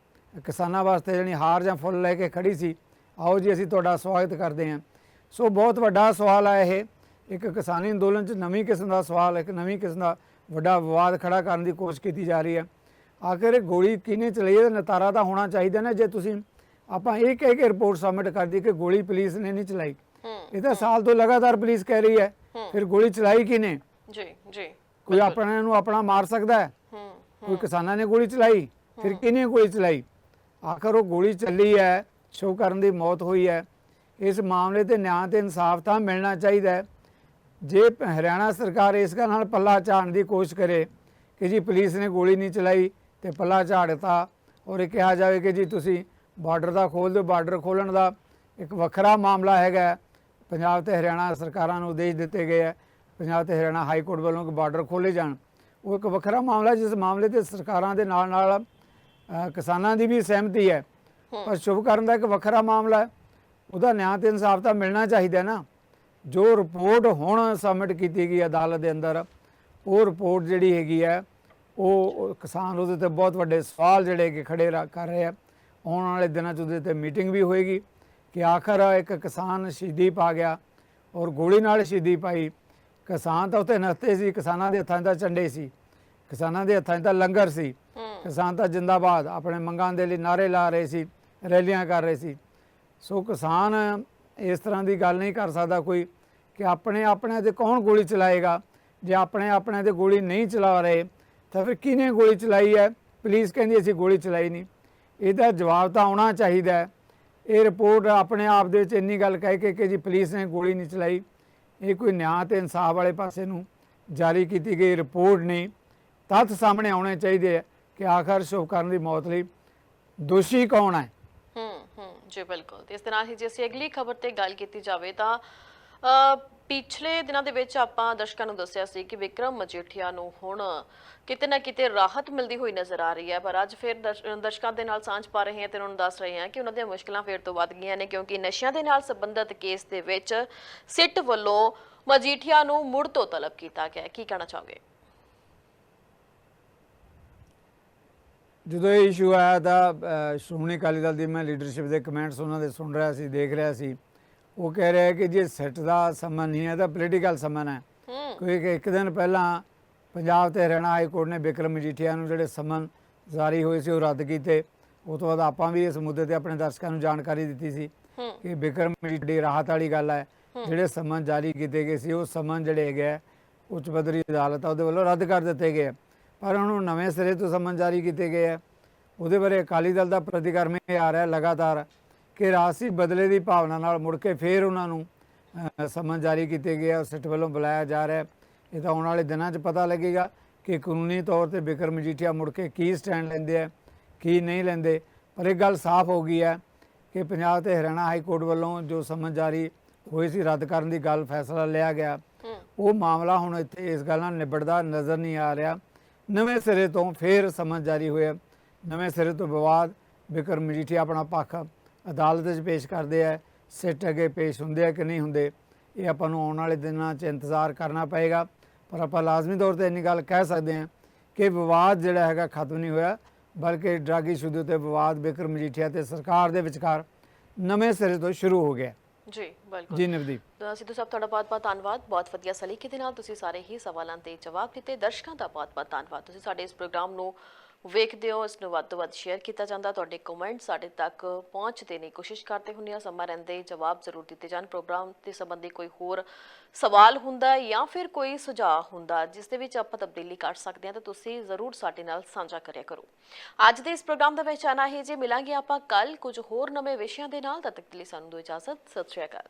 [SPEAKER 2] ਕਿਸਾਨਾਂ ਵਾਸਤੇ ਜਿਹੜੀ ਹਾਰ ਜਾਂ ਫੁੱਲ ਲੈ ਕੇ ਖੜੀ ਸੀ। ਆਓ ਜੀ ਅਸੀਂ ਤੁਹਾਡਾ ਸਵਾਗਤ ਕਰਦੇ ਹਾਂ। ਸੋ ਬਹੁਤ ਵੱਡਾ ਸਵਾਲ ਹੈ ਇਹ। ਇੱਕ ਕਿਸਾਨੀ ਅੰਦੋਲਨ 'ਚ ਨਵੀਂ ਕਿਸਮ ਦਾ ਸਵਾਲ ਇੱਕ ਨਵੀਂ ਕਿਸਮ ਦਾ ਵੱਡਾ ਵਿਵਾਦ ਖੜਾ ਕਰਨ ਦੀ ਕੋਸ਼ਿਸ਼ ਕੀਤੀ ਜਾ ਰਹੀ ਹੈ। ਆਖਿਰ ਇਹ ਗੋਲੀ ਕਿਹਨੇ ਚਲਾਈ ਇਹਦਾ ਨਤਾਰਾ ਤਾਂ ਹੋਣਾ ਚਾਹੀਦਾ ਨਾ ਜੇ ਤੁਸੀਂ ਆਪਾਂ ਇਹ ਕਹਿ ਕੇ ਰਿਪੋਰਟ ਸਬਮਿਟ ਕਰਦੀ ਕਿ ਗੋਲੀ ਪੁਲਿਸ ਨੇ ਨਹੀਂ ਚਲਾਈ।
[SPEAKER 1] ਹੂੰ।
[SPEAKER 2] ਇਹ ਤਾਂ ਸਾਲ ਤੋਂ ਲਗਾਤਾਰ ਪੁਲਿਸ ਕਹਿ ਰਹੀ ਹੈ। ਫਿਰ ਗੋਲੀ ਚਲਾਈ ਕਿਹਨੇ?
[SPEAKER 1] ਜੀ ਜੀ।
[SPEAKER 2] ਕੋਈ ਆਪਣੇ ਨੂੰ ਆਪਣਾ ਮਾਰ ਸਕਦਾ ਹੈ?
[SPEAKER 1] ਹੂੰ
[SPEAKER 2] ਕੋਈ ਕਿਸਾਨਾਂ ਨੇ ਗੋਲੀ ਚਲਾਈ? ਫਿਰ ਕਿਹਨੇ ਗੋਲੀ ਚਲਾਈ? ਆਖਰ ਉਹ ਗੋਲੀ ਚੱਲੀ ਹੈ ਸ਼ੋਕਰਨ ਦੀ ਮੌਤ ਹੋਈ ਹੈ। ਇਸ ਮਾਮਲੇ ਤੇ ਨਿਆਂ ਤੇ ਇਨਸਾਫ ਤਾਂ ਮਿਲਣਾ ਚਾਹੀਦਾ ਹੈ। ਜੇ ਹਰਿਆਣਾ ਸਰਕਾਰ ਇਸ ਗੱਲ ਨਾਲ ਪੱਲਾ ਝਾੜਨ ਦੀ ਕੋਸ਼ਿਸ਼ ਕਰੇ ਕਿ ਜੀ ਪੁਲਿਸ ਨੇ ਗੋਲੀ ਨਹੀਂ ਚਲਾਈ ਤੇ ਪੱਲਾ ਝਾੜਤਾ ਔਰ ਇਹ ਕਿਹਾ ਜਾਵੇ ਕਿ ਜੀ ਤੁਸੀਂ ਬਾਰਡਰ ਦਾ ਖੋਲ ਦਿਓ। ਬਾਰਡਰ ਖੋਲਣ ਦਾ ਇੱਕ ਵੱਖਰਾ ਮਾਮਲਾ ਹੈਗਾ। ਪੰਜਾਬ ਤੇ ਹਰਿਆਣਾ ਸਰਕਾਰਾਂ ਨੂੰ ਉਦੇਸ਼ ਦਿੱਤੇ ਗਏ ਹੈ। ਪੰਜਾਬ ਤੇ ਹਰਿਆਣਾ ਹਾਈ ਕੋਰਟ ਵੱਲੋਂ ਕਿ ਬਾਰਡਰ ਖੋਲੇ ਜਾਣ। ਉਹ ਇੱਕ ਵੱਖਰਾ ਮਾਮਲਾ ਜਿਸ ਮਾਮਲੇ ਤੇ ਸਰਕਾਰਾਂ ਦੇ ਨਾਲ ਨਾਲ ਕਿਸਾਨਾਂ ਦੀ ਵੀ ਸਹਿਮਤੀ ਹੈ। ਪਰ ਸ਼ੁਭ ਕਰਨ ਦਾ ਇੱਕ ਵੱਖਰਾ ਮਾਮਲਾ ਹੈ। ਉਹਦਾ ਨਿਆਂ ਤੇ ਇਨਸਾਫ ਤਾਂ ਮਿਲਣਾ ਚਾਹੀਦਾ ਨਾ। ਜੋ ਰਿਪੋਰਟ ਹੁਣ ਸਬਮਿਟ ਕੀਤੀ ਗਈ ਅਦਾਲਤ ਦੇ ਅੰਦਰ ਉਹ ਰਿਪੋਰਟ ਜਿਹੜੀ ਹੈਗੀ ਹੈ ਉਹ ਕਿਸਾਨ ਉਹਦੇ ਤੇ ਬਹੁਤ ਵੱਡੇ ਸਵਾਲ ਜਿਹੜੇ ਕਿ ਖੜੇ ਰਾ- ਕਰ ਰਹੇ ਆ। ਆਉਣ ਵਾਲੇ ਦਿਨਾਂ 'ਚ ਉਹਦੇ ਤੇ ਮੀਟਿੰਗ ਵੀ ਹੋਏਗੀ ਕਿ ਆਖਰ ਇੱਕ ਕਿਸਾਨ ਸ਼ਹੀਦੀ ਪਾ ਗਿਆ ਔਰ ਗੋਲੀ ਨਾਲ ਸ਼ਹੀਦੀ ਪਾਈ। ਕਿਸਾਨ ਤਾਂ ਉੱਥੇ ਨਸਤੇ ਸੀ ਕਿਸਾਨਾਂ ਦੇ ਹੱਥਾਂ 'ਚ ਝੰਡੇ ਸੀ ਕਿਸਾਨਾਂ ਦੇ ਹੱਥਾਂ 'ਚ ਤਾਂ ਲੰਗਰ ਸੀ। ਕਿਸਾਨ ਤਾਂ ਜਿੰਦਾਬਾਦ ਆਪਣੇ ਮੰਗਾਂ ਦੇ ਲਈ ਨਾਰੇ ਲਾ ਰਹੇ ਸੀ ਰੈਲੀਆਂ ਕਰ ਰਹੇ ਸੀ। ਸੋ ਕਿਸਾਨ ਇਸ ਤਰ੍ਹਾਂ ਦੀ ਗੱਲ ਨਹੀਂ ਕਰ ਸਕਦਾ ਕੋਈ ਕਿ ਆਪਣੇ ਆਪਣੇ ਤੇ ਕੌਣ ਗੋਲੀ ਚਲਾਏਗਾ? ਜੇ ਆਪਣੇ ਆਪਣੇ ਤੇ ਗੋਲੀ ਨਹੀਂ ਚਲਾ ਰਹੇ ਤਾਂ ਫਿਰ ਕਿਹਨੇ ਗੋਲੀ ਚਲਾਈ ਹੈ? ਪੁਲਿਸ ਕਹਿੰਦੀ ਅਸੀਂ ਗੋਲੀ ਚਲਾਈ ਨਹੀਂ। ਇਹਦਾ ਜਵਾਬ ਤਾਂ ਆਉਣਾ ਚਾਹੀਦਾ ਹੈ। ਇਹ ਰਿਪੋਰਟ ਆਪਣੇ ਆਪ ਦੇ ਵਿੱਚ ਇੰਨੀ ਗੱਲ ਕਹਿ ਕੇ ਕਿ ਜੀ ਪੁਲਿਸ ਨੇ ਗੋਲੀ ਨਹੀਂ ਚਲਾਈ। ਇਹ ਕੋਈ ਨਿਆਂ ਤੇ ਇਨਸਾਫ ਵਾਲੇ ਪਾਸੇ ਨੂੰ ਜਾਰੀ ਕੀਤੀ ਗਈ ਰਿਪੋਰਟ ਨਹੀਂ। ਤੱਥ ਸਾਹਮਣੇ ਆਉਣੇ ਚਾਹੀਦੇ ਆ ਕਿ ਆਖਰ ਸ਼ੁਭਕਰਨ ਦੀ ਮੌਤ ਲਈ ਦੋਸ਼ੀ ਕੌਣ ਹੈ?
[SPEAKER 1] ਹੂੰ ਹੂੰ, ਜੀ ਬਿਲਕੁਲ। ਇਸ ਦੇ ਨਾਲ ਹੀ ਜੇ ਅਸੀਂ ਅਗਲੀ ਖਬਰ ਤੇ ਗੱਲ ਕੀਤੀ ਜਾਵੇ ਤਾਂ ਪਿਛਲੇ ਦਿਨਾਂ ਦੇ ਵਿੱਚ ਆਪਾਂ ਦਰਸ਼ਕਾਂ ਨੂੰ ਦੱਸਿਆ ਸੀ ਕਿ ਵਿਕਰਮ ਮਜੀਠੀਆ ਨੂੰ ਹੁਣ ਕਿਤੇ ਨਾ ਕਿਤੇ ਰਾਹਤ ਮਿਲਦੀ ਹੋਈ ਨਜ਼ਰ ਆ ਰਹੀ ਹੈ, ਪਰ ਅੱਜ ਫਿਰ ਦਰਸ਼- ਦਰਸ਼ਕਾਂ ਦੇ ਨਾਲ ਸਾਂਝ ਪਾ ਰਹੇ ਹਾਂ ਤੇ ਉਹਨਾਂ ਨੂੰ ਦੱਸ ਰਹੇ ਹਾਂ ਕਿ ਉਹਨਾਂ ਦੀਆਂ ਮੁਸ਼ਕਲਾਂ ਫੇਰ ਤੋਂ ਵੱਧ ਗਈਆਂ ਨੇ ਕਿਉਂਕਿ ਨਸ਼ਿਆਂ ਦੇ ਨਾਲ ਸੰਬੰਧਿਤ ਕੇਸ ਦੇ ਵਿੱਚ ਸਿੱਟ ਵੱਲੋਂ ਮਜੀਠੀਆ ਨੂੰ ਮੁੜ ਤੋਂ ਤਲਬ ਕੀਤਾ ਗਿਆ ਕੀ ਕਹਿਣਾ ਚਾਹੋਗੇ?
[SPEAKER 2] ਜਦੋਂ ਇਹ ਇਸ਼ੂ ਆਇਆ ਤਾਂ ਸ਼੍ਰੋਮਣੀ ਅਕਾਲੀ ਦਲ ਦੀ ਮੈਂ ਲੀਡਰਸ਼ਿਪ ਦੇ ਕਮੈਂਟਸ ਉਹਨਾਂ ਦੇ ਸੁਣ ਰਿਹਾ ਸੀ, ਦੇਖ ਰਿਹਾ ਸੀ। ਉਹ ਕਹਿ ਰਿਹਾ ਕਿ ਜੇ ਸੈੱਟ ਦਾ ਸਮਾਂ ਨਹੀਂ ਹੈ ਤਾਂ ਪੋਲੀਟੀਕਲ ਸਮਾਂ ਹੈ। ਕਿਉਂਕਿ ਇੱਕ ਦਿਨ ਪਹਿਲਾਂ ਪੰਜਾਬ ਤੇ ਹਰਿਆਣਾ ਹਾਈ ਕੋਰਟ ਨੇ ਬਿਕਰਮ ਮਜੀਠੀਆ ਨੂੰ ਜਿਹੜੇ ਸਮਨ ਜਾਰੀ ਹੋਏ ਸੀ ਉਹ ਰੱਦ ਕੀਤੇ। ਉਹ ਤੋਂ ਬਾਅਦ ਆਪਾਂ ਵੀ ਇਸ ਮੁੱਦੇ ਤੇ ਆਪਣੇ ਦਰਸ਼ਕਾਂ ਨੂੰ ਜਾਣਕਾਰੀ ਦਿੱਤੀ ਸੀ ਕਿ ਬਿਕਰਮ ਮਜੀਠੀਆ ਦੀ ਰਾਹਤ ਵਾਲੀ ਗੱਲ ਹੈ। ਜਿਹੜੇ ਸਮਨ ਜਾਰੀ ਕੀਤੇ ਗਏ ਸੀ ਉਹ ਸਮਨ ਜਿਹੜੇ ਹੈਗੇ ਆ, ਉੱਚ ਪੱਧਰੀ ਅਦਾਲਤ ਆ ਉਹਦੇ ਵੱਲੋਂ ਰੱਦ ਕਰ ਦਿੱਤੇ ਗਏ। ਪਰ ਹੁਣ ਉਹ ਨਵੇਂ ਸਿਰੇ ਤੋਂ ਸਮਨ ਜਾਰੀ ਕੀਤੇ ਗਏ ਆ। ਉਹਦੇ ਬਾਰੇ ਅਕਾਲੀ ਦਲ ਦਾ ਪ੍ਰਤੀਕਰਮ ਇਹ ਆ ਰਿਹਾ ਲਗਾਤਾਰ। ਕਿ ਰਾਸੀ ਬਦਲੇ ਦੀ ਭਾਵਨਾ ਨਾਲ ਮੁੜ ਕੇ ਫੇਰ ਉਹਨਾਂ ਨੂੰ ਸਮਨ ਜਾਰੀ ਕੀਤੇ ਗਏ ਆ ਸਿੱਟ ਵੱਲੋਂ ਬੁਲਾਇਆ ਜਾ ਰਿਹਾ। ਇਹ ਤਾਂ ਆਉਣ ਵਾਲੇ ਦਿਨਾਂ 'ਚ ਪਤਾ ਲੱਗੇਗਾ ਕਿ ਕਾਨੂੰਨੀ ਤੌਰ ਤੇ ਬਿਕਰਮ ਮਜੀਠੀਆ ਮੁੜ ਕੇ ਕੀ ਸਟੈਂਡ ਲੈਂਦੇ ਆ ਕੀ ਨਹੀਂ ਲੈਂਦੇ। ਪਰ ਇੱਕ ਗੱਲ ਸਾਫ਼ ਹੋ ਗਈ ਹੈ ਕਿ ਪੰਜਾਬ ਤੇ ਹਰਿਆਣਾ ਹਾਈ ਕੋਰਟ ਵੱਲੋਂ ਜੋ ਸਮਨ ਜਾਰੀ ਹੋਈ ਸੀ ਰੱਦ ਕਰਨ ਦੀ ਗੱਲ ਫੈਸਲਾ ਲਿਆ ਗਿਆ। ਉਹ ਮਾਮਲਾ ਹੁਣ ਇੱਥੇ ਇਸ ਗੱਲ ਨਾਲ ਨਿਬੜਦਾ ਨਜ਼ਰ ਨਹੀਂ ਆ ਰਿਹਾ। ਨਵੇਂ ਸਿਰੇ ਤੋਂ ਫੇਰ ਸਮਨ ਜਾਰੀ ਹੋਇਆ। ਨਵੇਂ ਸਿਰੇ ਤੋਂ ਵਿਵਾਦ ਬਿਕਰਮ ਮਜੀਠੀਆ ਆਪਣਾ ਪੱਖ ਅਦਾਲਤ ਵਿੱਚ ਪੇਸ਼ ਕਰਦੇ ਆ ਸਿੱਟ ਅੱਗੇ ਪੇਸ਼ ਹੁੰਦੇ ਆ ਕਿ ਨਹੀਂ ਹੁੰਦੇ ਇਹ ਆਪਾਂ ਨੂੰ ਆਉਣ ਵਾਲੇ ਦਿਨਾਂ 'ਚ ਇੰਤਜ਼ਾਰ ਕਰਨਾ ਪਏਗਾ। ਪਰ ਆਪਾਂ ਲਾਜ਼ਮੀ ਤੌਰ ਤੇ ਇੰਨੀ ਗੱਲ ਕਹਿ ਸਕਦੇ ਹਾਂ ਕਿ ਵਿਵਾਦ ਜਿਹੜਾ ਹੈਗਾ ਖਤਮ ਨਹੀਂ ਹੋਇਆ ਬਲਕਿ ਡਰੱਗ ਦੇ ਉੱਤੇ ਵਿਵਾਦ ਬਿਕਰਮ ਮਜੀਠੀਆ ਤੇ ਸਰਕਾਰ ਦੇ ਵਿਚਕਾਰ ਨਵੇਂ ਸਿਰੇ ਤੋਂ ਸ਼ੁਰੂ ਹੋ ਗਿਆ।
[SPEAKER 1] ਜੀ ਬਿਲਕੁਲ।
[SPEAKER 2] ਜੀ ਨਵਦੀਪ।
[SPEAKER 1] ਤਾਂ ਸਿੱਧੂ ਸਾਹਿਬ ਤੁਹਾਡਾ ਬਹੁਤ-ਬਹੁਤ ਧੰਨਵਾਦ ਬਹੁਤ ਵਧੀਆ ਸਲੀਕੇ ਦੇ ਨਾਲ ਤੁਸੀਂ ਸਾਰੇ ਹੀ ਸਵਾਲਾਂ ਤੇ ਜਵਾਬ ਦਿੱਤੇ ਦਰਸ਼ਕਾਂ ਦਾ ਬਹੁਤ-ਬਹੁਤ ਧੰਨਵਾਦ। ਤੁਸੀਂ ਸਾਡੇ ਇਸ ਪ੍ਰੋਗਰਾਮ ਨੂੰ ਵੇਖਦੇ ਹੋ, ਇਸ ਨੂੰ ਵੱਧ ਤੋਂ ਵੱਧ ਸ਼ੇਅਰ ਕੀਤਾ ਜਾਂਦਾ। ਤੁਹਾਡੇ ਕਮੈਂਟ ਸਾਡੇ ਤੱਕ ਪਹੁੰਚਦੇ ਨੇ। ਕੋਸ਼ਿਸ਼ ਕਰਦੇ ਹੁੰਦੇ ਆ ਸਮਾਂ ਰਹਿੰਦੇ ਜਵਾਬ ਜ਼ਰੂਰ ਦਿੱਤੇ ਜਾਣ। ਪ੍ਰੋਗਰਾਮ ਦੇ ਸੰਬੰਧੀ ਕੋਈ ਹੋਰ ਸਵਾਲ ਹੁੰਦਾ ਜਾਂ ਫਿਰ ਕੋਈ ਸੁਝਾਅ ਹੁੰਦਾ ਜਿਸ ਦੇ ਵਿੱਚ ਆਪਾਂ ਤਬਦੀਲੀ ਕਰ ਸਕਦੇ ਹਾਂ, ਤਾਂ ਤੁਸੀਂ ਜ਼ਰੂਰ ਸਾਡੇ ਨਾਲ ਸਾਂਝਾ ਕਰਿਆ ਕਰੋ। ਅੱਜ ਦੇ ਇਸ ਪ੍ਰੋਗਰਾਮ ਦਾ ਵਿੱਚ ਆਣਾ ਹੈ ਜੇ। ਮਿਲਾਂਗੇ ਆਪਾਂ ਕੱਲ ਕੁਝ ਹੋਰ ਨਵੇਂ ਵਿਸ਼ਿਆਂ ਦੇ ਨਾਲ। ਤਦ ਤੱਕ ਲਈ ਸਾਨੂੰ ਦੋ ਇਜਾਜ਼ਤ। ਸਤਿ ਸ਼੍ਰੀ ਅਕਾਲ।